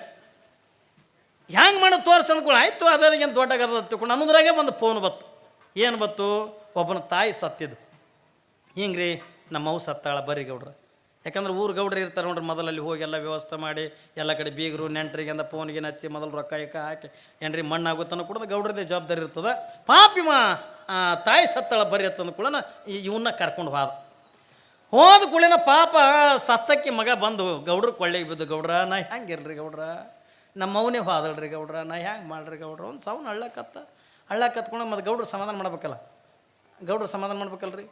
ಹ್ಯಾಂಗೆ ಮಾಡಿ ತೋರಿಸು ಅಂದ್ಕೊಳ್ಳಿ ಆಯಿತು ಅದರಿಗೆ ದೊಡ್ಡ ಗದ ತಿಳ್ಕೊಂಡು ಅನ್ನೋದ್ರಾಗೆ ಒಂದು ಫೋನ್ ಬತ್ತು ಏನು ಬತ್ತು ಒಬ್ಬನ ತಾಯಿ ಸತ್ತಿದ್ದು. ಹಿಂಗೆ ರೀ ನಮ್ಮ ಅವು ಸತ್ತಾಳ ಬರ್ರಿ ಗೌಡ್ರ. ಯಾಕಂದ್ರೆ ಊರು ಗೌಡ್ರು ಇರ್ತಾರೆ ನೋಡ್ರಿ, ಮೊದಲಲ್ಲಿ ಹೋಗಿ ಎಲ್ಲ ವ್ಯವಸ್ಥೆ ಮಾಡಿ, ಎಲ್ಲ ಕಡೆ ಬೀಗರು ನೆಂಟ್ರಿಗೆ ಅಂದ ಫೋನ್ಗೆ ಹಚ್ಚಿ ಮೊದಲು ರೊಕ್ಕ ಇಕ್ಕ ಹಾಕಿ. ಏನ್ರಿ ಮಣ್ಣಾಗುತ್ತಾನ ಕೂಡ ಗೌಡ್ರದೇ ಜವಾಬ್ದಾರಿ ಇರ್ತದೆ. ಪಾಪಿಮ ತಾಯಿ ಸತ್ತಾಳ ಬರ್ರಿ ಅಂತಂದು ಕೂಡ ಇವನ್ನ ಕರ್ಕೊಂಡು ಹೋದ. ಹೋದ ಕುಳಿನ ಪಾಪ ಸತ್ತಕ್ಕೆ ಮಗ ಬಂದು, ಗೌಡ್ರ ಕೊಳ್ಳೆ ಬಿದ್ದು, ಗೌಡ್ರ, ನಾ ಹ್ಯಾಂಗಿರ್ರಿ ಇರ್ರಿ ಗೌಡ್ರ? ನಮ್ಮ ಅವನೇ ಹೋದಳ್ರಿ ಗೌಡ್ರ, ನಾ ಹ್ಯಾಂಗೆ ಮಾಡ್ರಿ ಗೌಡ್ರ? ಒಂದು ಸೌನ್ ಹಳ್ಳಕತ್ತ ಹಳ್ಳ ಕತ್ಕೊಂಡು ಮತ್ತು ಗೌಡ್ರು ಸಮಾಧಾನ ಮಾಡ್ಬೇಕಲ್ಲ? ಗೌಡ್ರು ಸಮಾಧಾನ ಮಾಡ್ಬೇಕಲ್ರಿ?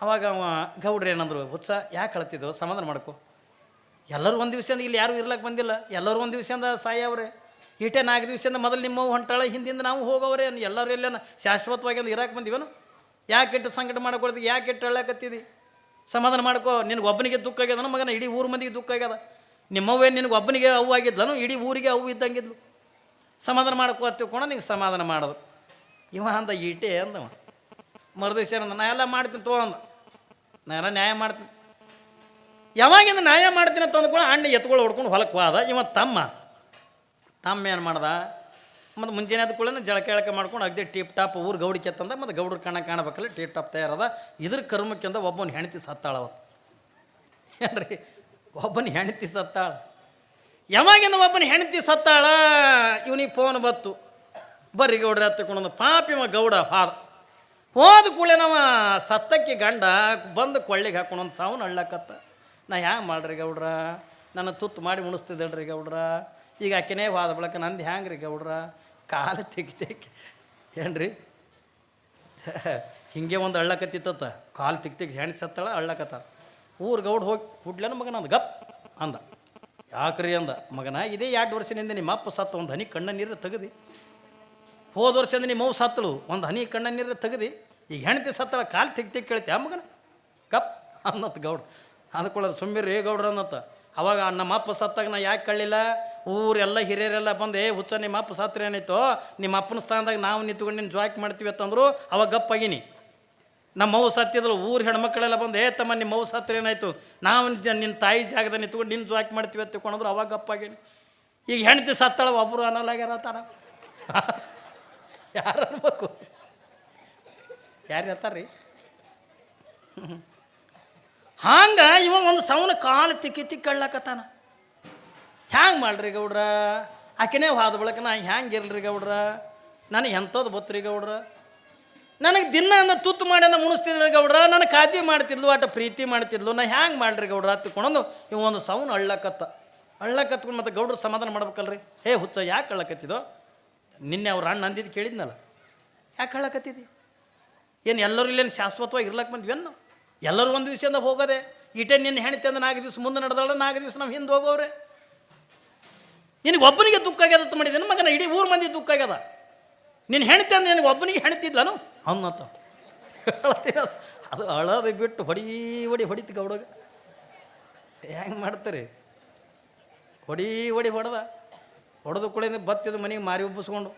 ಅವಾಗ ಅವ ಗೌಡ್ರ ಏನಂದ್ರು, ಹುಚ್ಚ, ಯಾಕೆ ಕಳ್ತಿದ್ದವು ಸಮಾಧಾನ ಮಾಡ್ಕೊ. ಎಲ್ಲರೂ ಒಂದು ದಿವಸದಿಂದ ಇಲ್ಲಿ ಯಾರು ಇರ್ಲಕ್ಕೆ ಬಂದಿಲ್ಲ. ಎಲ್ಲರೂ ಒಂದು ದಿವಸದಿಂದ ಸಾಯವ್ರೆ ಈಟೆ ನಾಲ್ಕು ದಿವಸದಿಂದ ಮೊದಲು ನಿಮ್ಮ ಹೊಂಟಾಳ, ಹಿಂದಿಂದ ನಾವು ಹೋಗವ್ರೆ. ಎಲ್ಲರೂ ಎಲ್ಲ ಶಾಶ್ವತವಾಗಿ ಅಂದ್ರೆ ಇರಕ್ಕೆ ಬಂದಿವನು? ಯಾಕೆ ಇಟ್ಟು ಸಂಕಟ ಮಾಡ್ಕೊಳ್ತಿ? ಯಾಕೆ ಇಟ್ಟು ಹೇಳಕತ್ತಿದಿ ಸಮಾಧಾನ ಮಾಡ್ಕೋ, ನಿನಗೆ ಒಬ್ಬನಿಗೆ ದುಃಖ ಆಗ್ಯದನು ಮಗನ ಇಡೀ ಊರು ಮಂದಿಗೆ ದುಃಖ ಆಗ್ಯದ. ನಿಮ್ಮವ್ವೇ ನಿನಗೆ ಒಬ್ಬನಿಗೆ ಅವು ಆಗಿದ್ಲನು ಇಡೀ ಊರಿಗೆ ಅವು ಇದ್ದಂಗಿದ್ಲು. ಸಮಾಧಾನ ಮಾಡ್ಕೋ ತಿಳ್ಕೊಂಡು ನಿಂಗೆ ಸಮಾಧಾನ ಮಾಡೋದು. ಇವ ಅಂದ, ಈಟೆ ಅಂದವ ಮರುದಿವಸ ಏನಂದ, ನಾ ಎಲ್ಲ ಮಾಡ್ತೀನಿ ತೋ ಅಂದ. ನಾ ಎಲ್ಲ ನ್ಯಾಯ ಮಾಡ್ತೀನಿ. ಯಾವಾಗಿಂದ ನ್ಯಾಯ ಮಾಡ್ತೀನಿ ಅಂತ ಅಂದ್ಕೊಂಡು ಅಣ್ಣ ಎತ್ಕೊಂಡು ಹೊಡ್ಕೊಂಡು ಹೊಲಕ್ಕೆ ಹೋದ. ಇವ ತಮ್ಮ ತಮ್ಮ ಏನು ಮಾಡ್ದ? ಮತ್ತು ಮುಂಜಾನೆ ಆದ ಕೂಡ ಜಳಕ ಎಳಕ ಮಾಡ್ಕೊಂಡು ಅಗ್ದಿ ಟೀಪ್ ಟಾಪ್ ಊರು ಗೌಡಿ ತಂದ ಮತ್ತು ಗೌಡ್ರ ಕಣ ಕಾಣಬೇಕಲ್ಲ, ಟೀಪ್ ಟಾಪ್ ತಯಾರದ. ಇದ್ರ ಕರ್ಮಕ್ಕಿಂದ ಒಬ್ಬನ ಹೆಣತಿ ಸತ್ತಾಳ ಅವತ್ತು ಏನ್ರಿ? ಒಬ್ಬನ ಹೆಂಡತಿ ಸತ್ತಾಳ. ಯಾವಾಗಿಂದ ಒಬ್ಬನ ಹೆಣತಿ ಸತ್ತಾಳ? ಇವನಿಗೆ ಫೋನ್ ಬತ್ತು ಬರ್ರಿ ಗೌಡ್ರ ಪಾಪಿ ಪಾಪಿವ ಗೌಡ ಹಾದ. ಹೋದ ಕೂಡಲೇ ನಾವು ಸತ್ತಕ್ಕೆ ಗಂಡ ಬಂದು ಕೊಳ್ಳಿಗೆ ಹಾಕೊಂಡು ಸಾವು ನಳ್ಳಕತ್ತ ನಾ ಹ್ಯಾಂಗೆ ಮಾಡ್ರಿ ಗೌಡ್ರ? ನನ್ನ ತುತ್ತು ಮಾಡಿ ಉಣಿಸ್ತಿದ್ದಳ್ರಿ ಗೌಡ್ರ? ಈಗ ಆಕೆನೇ ಹೋದ ಬಳಕ ನಂದು ಹ್ಯಾಂಗ್ರಿ ಗೌಡ್ರ? ಕಾಲು ತೆಗಿ ತೆಗಿ ಏನ್ರಿ? ಹಿಂಗೆ ಒಂದು ಅಳ್ಳಕತ್ತಿತ್ತ ಕಾಲು ತಿಕ್ ತಿಕ್ ಹೆಣ್ಣು ಸತ್ತಳ ಅಳ್ಳಕತ್ತ ಊರು ಗೌಡ ಹೋಗಿ ಹುಡ್ಲನ ಮಗನ ಅಂದ, ಗಪ್ ಅಂದ. ಯಾಕ್ರಿ ಅಂದ? ಮಗನ, ಇದೇ ಎರಡು ವರ್ಷದಿಂದ ನಿಮ್ಮ ಅಪ್ಪ ಸತ್ತ ಒಂದು ಹನಿ ಕಣ್ಣ ನೀರು ತೆಗದಿ. ಹೋದ ವರ್ಷದಿಂದ ನಿಮ್ಮ ಅವು ಸತ್ತಳು, ಒಂದು ಹನಿ ಕಣ್ಣ ನೀರು ತೆಗದಿ. ಈಗ ಹೆಣ್ತಿ ಸತ್ತಳ, ಕಾಲು ತಿಕ್ ತಿಕ್ ಕೇಳ್ತಿ, ಆ ಮಗನ? ಗಪ್ ಅನ್ನತ್ ಗೌಡ. ಅಂದ್ಕೊಳ್ಳೋದು ಸುಮ್ಮಿರಿ ರೇ ಗೌಡ್ರ ಅನ್ನತ್ತ ಅವಾಗ ನಮ್ಮ ಅಪ್ಪ ಸತ್ತಾಗ ನಾ ಯಾಕೆ ಕಳ್ಳಿಲ್ಲ ಊರೆಲ್ಲ ಹಿರಿಯರೆಲ್ಲ ಬಂದು, ಏ, ಹುಚ್ಚ, ನಿಮ್ಮ ಅಪ್ಪ ಸತ್ರ ಏನಾಯ್ತು? ನಿಮ್ಮ ಅಪ್ಪನ ಸ್ಥಾನದಾಗ ನಾವು ನಿಂತ್ಕೊಂಡು ನಿನ್ನ ಜಾಯ್ಕ್ ಮಾಡ್ತೀವಿ ಅಂತಂದ್ರು ಅವಾಗ ಗಪ್ಪಾಗಿನಿ ನಮ್ಮ ಮೌ ಸತ್ತಿದ್ರು ಊರು ಹೆಣ್ಮಕ್ಳೆಲ್ಲ ಬಂದು, ಏ, ತಮ್ಮ, ನಿಮ್ಮ ಮೌ ಸತ್ರ ಏನಾಯ್ತು? ನಾವು ನಿನ್ನ ತಾಯಿ ಜಾಗದ ನಿಂತ್ಕೊಂಡು ನಿನ್ನ ಜಾಯ್ಕ್ ಮಾಡ್ತೀವಿ ಅಂತ ತಿಳ್ಕೊಂಡ್ರು ಅವಾಗ ಗಪ್ಪಾಗಿನಿ ಈಗ ಹೆಣ್ತಿ ಸತ್ತಾಳ ಒಬ್ಬರು ಅನ್ನಲಾಗ್ಯಾರ ಯಾರು ಅನ್ಬೇಕು? ಯಾರು ಹೇಳ್ತಾರ್ರಿ? ಹಾಂಗ ಇವ ಒಂದು ಸೌನ ಕಾಲು ತಿಕ್ಕಿ ತಿಕ್ಕಳ್ಳಕತ್ತಾನ ಹ್ಯಾಂಗೆ ಮಾಡ್ರಿ ಗೌಡ್ರ? ಆಕೆನೇ ಹಾದ ಬಳಕ ನಾ ಹ್ಯಾಂಗೆ ಇರ್ಲಿ ಗೌಡ್ರ? ನನಗೆ ಎಂಥದ್ದು ಬತ್ರಿ ಗೌಡ್ರ? ನನಗೆ ದಿನ ಅಂದ ತುತ್ತು ಮಾಡಿ ಅಂದ ಮುಣಿಸ್ತಿದ್ರಿ ಗೌಡ್ರ? ನನಗೆ ಕಾಜಿ ಮಾಡ್ತಿದ್ಲು, ಆಟ ಪ್ರೀತಿ ಮಾಡ್ತಿದ್ಲು, ನಾ ಹ್ಯಾಂಗೆ ಮಾಡ್ರಿ ಗೌಡ್ರ? ಹತ್ತಿಕೊಂಡು ಇವ ಒಂದು ಸೌನ್ ಅಳ್ಳಕತ್ತ. ಅಳ್ಳಕತ್ಕೊಂಡು ಮತ್ತು ಗೌಡ್ರ ಸಮಾಧಾನ ಮಾಡ್ಬೇಕಲ್ರಿ? ಹೇ ಹುಚ್ಚ, ಯಾಕೆ ಅಳ್ಳಕತ್ತಿದೋ? ನಿನ್ನೆ ಅವ್ರ ಅಣ್ಣ ಅಂದಿದ್ದು ಕೇಳಿದ್ನಲ್ಲ, ಯಾಕೆ ಅಳ್ಳಕತ್ತಿದ್ದಿ ಏನು ಎಲ್ಲರೂ ಇಲ್ಲೇನು ಶಾಶ್ವತವಾಗಿ ಇರ್ಲಕ್ಕೆ ಬಂದ್ವೇನು ಎಲ್ಲರೂ ಒಂದು ದಿವಸದಿಂದ ಹೋಗೋದೆ ಇಟೇ ನಿನ್ನ ಹೆಣ್ತಿ ಅಂದ್ರೆ ನಾಲ್ಕು ದಿವಸ ಮುಂದೆ ನಡೆದಾಳ, ನಾಲ್ಕು ದಿವಸ ನಾವು ಹಿಂದೆ ಹೋಗೋವ್ರೆ. ನಿನಗೆ ಒಬ್ಬನಿಗೆ ದುಃಖ ಆಗ್ಯದ ಅಂತ ಮಾಡಿದ್ದೇನೆ ಮಗನ ಇಡೀ ಊರು ಮಂದಿ ದುಃಖ ಆಗ್ಯದ. ನಿನ್ನ ಹೆಣ್ತಿ ಅಂದ್ರೆ ನಿನಗೆ ಒಬ್ಬನಿಗೆ ಹೆಣ್ತಿದ್ಲನು ಅನ್ನತ. ಅದು. ಅಳದು ಬಿಟ್ಟು ಹೊಡಿ ಹೊಡಿ ಹೊಡಿತು ಗೌಡಗ ಹೆಂಗೆ ಮಾಡ್ತಾರೆ? ಹೊಡಿ ಹೊಡಿ ಹೊಡೆದ. ಹೊಡೆದು ಕೂಡ ಬತ್ತಿದ ಮನೆಗೆ ಮಾರಿ ಉಬ್ಬಿಸ್ಕೊಂಡು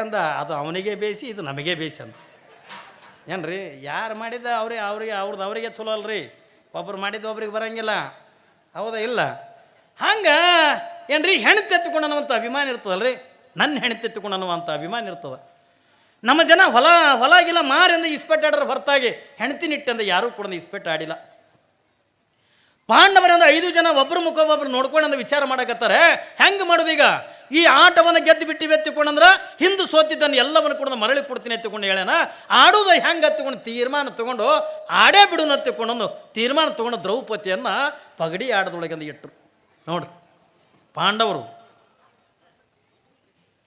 ಅಂದ, ಅದು ಅವನಿಗೆ ಬೇಯಿಸಿ, ಇದು ನಮಗೆ ಬೇಯಿಸಿ ಅಂತ ರೀ ಯಾರು ಮಾಡಿದ ಅವ್ರಿಗೆ ಅವ್ರಿಗೆ ಅವ್ರದ್ದು ಅವರಿಗೆ ಚಲೋ ಅಲ್ರಿ. ಒಬ್ರು ಮಾಡಿದ್ದು ಒಬ್ರಿಗೆ ಬರಂಗಿಲ್ಲ. ಹೌದಾ ಇಲ್ಲ? ಹಂಗೆ ಏನ್ರಿ? ಹೆಣ್ತೆ ಎತ್ತುಕೊಂಡು ಅನ್ನುವಂಥ ಅಭಿಮಾನ ಇರ್ತದಲ್ರಿ? ನನ್ನ ಹೆಣ್ತೆ ಎತ್ತುಕೊಂಡು ಅನ್ನುವಂಥ ಅಭಿಮಾನ ಇರ್ತದೆ. ನಮ್ಮ ಜನ ಹೊಲ ಹೊಲಾಗಿಲ್ಲ ಗಿಲ ಮಾರಿಂದ ಇಸ್ಪೆಟ್ಟಾಡ್ರ ಹೊರತಾಗಿ ಹೆಣ್ತಿ ನಿಟ್ಟಂದ ಯಾರೂ ಕೂಡ ಇಸ್ಪೆಟ್ ಆಡಿಲ್ಲ. ಪಾಂಡವರಂದ್ರೆ ಐದು ಜನ ಒಬ್ಬರು ನೋಡ್ಕೊಂಡು ವಿಚಾರ ಮಾಡಕತ್ತಾರೆ. ಹೆಂಗೆ ಮಾಡೋದೀಗ ಈ ಆಟವನ್ನು ಗೆದ್ದು ಬಿಟ್ಟು ಎತ್ತಿಕೊಂಡಂದ್ರೆ ಹಿಂದೆ ಸೋತಿದ್ದನ್ನು ಎಲ್ಲವನ್ನು ಕೂಡ ಮರಳಿ ಕೊಡ್ತೀನಿ ಎತ್ತಿಕೊಂಡು ಹೇಳ್ಯಾನ. ಆಡೋದು ಹೆಂಗೆ ಹತ್ತಿಕೊಂಡು ತೀರ್ಮಾನ ತಗೊಂಡು ಆಡೇ ಬಿಡುನ ಹತ್ತಿಕೊಂಡೊಂದು ತೀರ್ಮಾನ ತಗೊಂಡು ದ್ರೌಪದಿಯನ್ನು ಪಗಡಿ ಆಡದೊಳಗಂದು ಇಟ್ಟರು ನೋಡ್ರಿ. ಪಾಂಡವರು.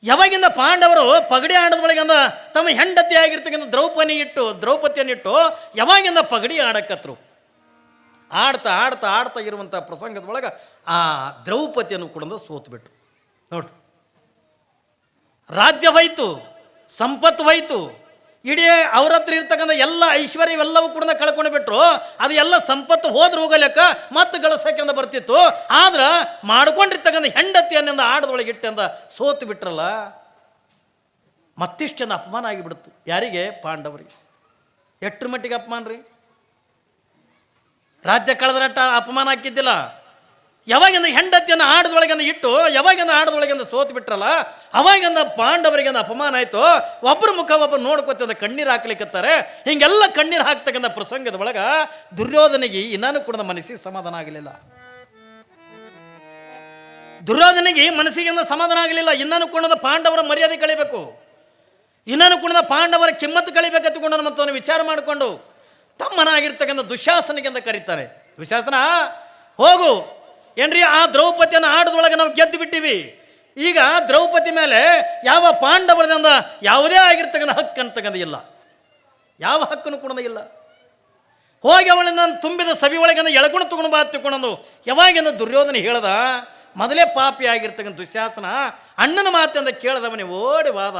ಯಾವಾಗಿಂದ ಪಾಂಡವರು ಪಗಡಿ ಆಡದೊಳಗಂದ ತಮ್ಮ ಹೆಂಡತಿ ಆಗಿರ್ತಕ್ಕಂಥ ದ್ರೌಪದಿ ಇಟ್ಟು ದ್ರೌಪದಿಯನ್ನಿಟ್ಟು ಯಾವಾಗಿಂದ ಪಗಡಿ ಆಡಕತ್ರು? ಆಡ್ತಾ ಆಡ್ತಾ ಆಡ್ತಾ ಇರುವಂಥ ಪ್ರಸಂಗದ ಒಳಗೆ ಆ ದ್ರೌಪದಿಯನ್ನು ಕೂಡ ಸೋತ್ಬಿಟ್ರು. ನೋಡ್ರಿ. ರಾಜ್ಯ ಹೋಯ್ತು, ಸಂಪತ್ತು ಹೋಯ್ತು ಇಡೀ ಅವ್ರ ಹತ್ರ ಇರ್ತಕ್ಕಂಥ ಎಲ್ಲ ಐಶ್ವರ್ಯವೆಲ್ಲವೂ ಕೂಡ ಕಳ್ಕೊಂಡು ಬಿಟ್ರು, ಅದು ಎಲ್ಲ ಸಂಪತ್ತು ಹೋದ್ರೆ ಹೋಗಲೆಕ್ಕ ಮತ್ತೆ ಗಳಿಸಕ್ಕೆಂದ ಬರ್ತಿತ್ತು. ಆದ್ರೆ ಮಾಡ್ಕೊಂಡಿರ್ತಕ್ಕಂಥ ಹೆಂಡತಿಯನ್ನಿಂದ ಆಡದೊಳಗೆ ಇಟ್ಟಂದ ಸೋತು ಬಿಟ್ರಲ್ಲ ಮತ್ತಿಷ್ಟೊಂದು ಅಪಮಾನ ಆಗಿಬಿಡ್ತು. ಯಾರಿಗೆ? ಪಾಂಡವರಿಗೆ. ಎಷ್ಟರ ಮಟ್ಟಿಗೆ ಅಪಮಾನ ರೀ? ರಾಜ್ಯ ಕಳೆದ್ರಟ್ಟ ಅಪಮಾನ ಹಾಕಿದ್ದಿಲ್ಲ. ಯಾವಾಗಿಂದ ಹೆಂಡತಿಯನ್ನು ಆಡದೊಳಗಿಂದ ಇಟ್ಟು, ಯಾವಾಗಿಂದ ಆಡದೊಳಗಿಂದ ಸೋತು ಬಿಟ್ರಲ್ಲ, ಅವಾಗಿಂದ ಪಾಂಡವರಿಗಿಂದ ಅಪಮಾನ ಆಯಿತು. ಒಬ್ಬರ ಮುಖ ಒಬ್ಬರು ನೋಡ್ಕೊತಿಂದ ಕಣ್ಣೀರು ಹಾಕ್ಲಿಕ್ಕತ್ತಾರೆ ಹಿಂಗೆಲ್ಲ ಕಣ್ಣೀರು ಹಾಕ್ತಕ್ಕಂಥ ಪ್ರಸಂಗದ ಒಳಗೆ ದುರ್ಯೋಧನಿಗೆ ಇನ್ನೂ ಕೂಡ ಮನಸ್ಸಿಗೆ ಸಮಾಧಾನ ಆಗಲಿಲ್ಲ. ದುರ್ಯೋಧನಿಗೆ ಮನಸ್ಸಿಗಿಂದ ಸಮಾಧಾನ ಆಗಲಿಲ್ಲ. ಇನ್ನೂ ಕೂಡ ಪಾಂಡವರ ಮರ್ಯಾದೆ ಕಳಿಬೇಕು. ಇನ್ನೂ ಕೂಡ ಪಾಂಡವರ ಕಿಮ್ಮತ್ತು ಕಳಿಬೇಕತ್ತುಕೊಂಡು ಮತ್ತು ಅವನು ವಿಚಾರ ಮಾಡಿಕೊಂಡು ತಮ್ಮನಾಗಿರ್ತಕ್ಕಂಥ ದುಶಾಸನಿಗೆ ಅಂತ ಕರೀತಾರೆ. ದುಶಾಸನ, ಹೋಗು. ಏನ್ರಿ ಆ ದ್ರೌಪದಿಯನ್ನು ಆಡದೊಳಗೆ ನಾವು ಗೆದ್ದು ಬಿಟ್ಟಿವಿ? ಈಗ ದ್ರೌಪದಿ ಮೇಲೆ ಯಾವ ಪಾಂಡವರದಿಂದ ಯಾವುದೇ ಆಗಿರ್ತಕ್ಕಂಥ ಹಕ್ಕು ಅಂತಕ್ಕಂಥ ಇಲ್ಲ. ಯಾವ ಹಕ್ಕನ್ನು ಕೂಡ ಇಲ್ಲ. ಹೋಗಿ ಅವಳನ್ನು ತುಂಬಿದ ಸವಿ ಒಳಗಿಂದ ಎಳಕೊಂಡು ತಗೊಂಡು ಬಾ ತಿಳ್ಕೊಂಡು ಯಾವಾಗಿಂದ ದುರ್ಯೋಧನ ಹೇಳ್ದ, ಮೊದಲೇ ಪಾಪಿ ಆಗಿರ್ತಕ್ಕಂಥ ದುಶ್ಯಾಸನ ಅಣ್ಣನ ಮಾತಿಂದ ಕೇಳದವನೇ ಓಡಿ ವಾದ.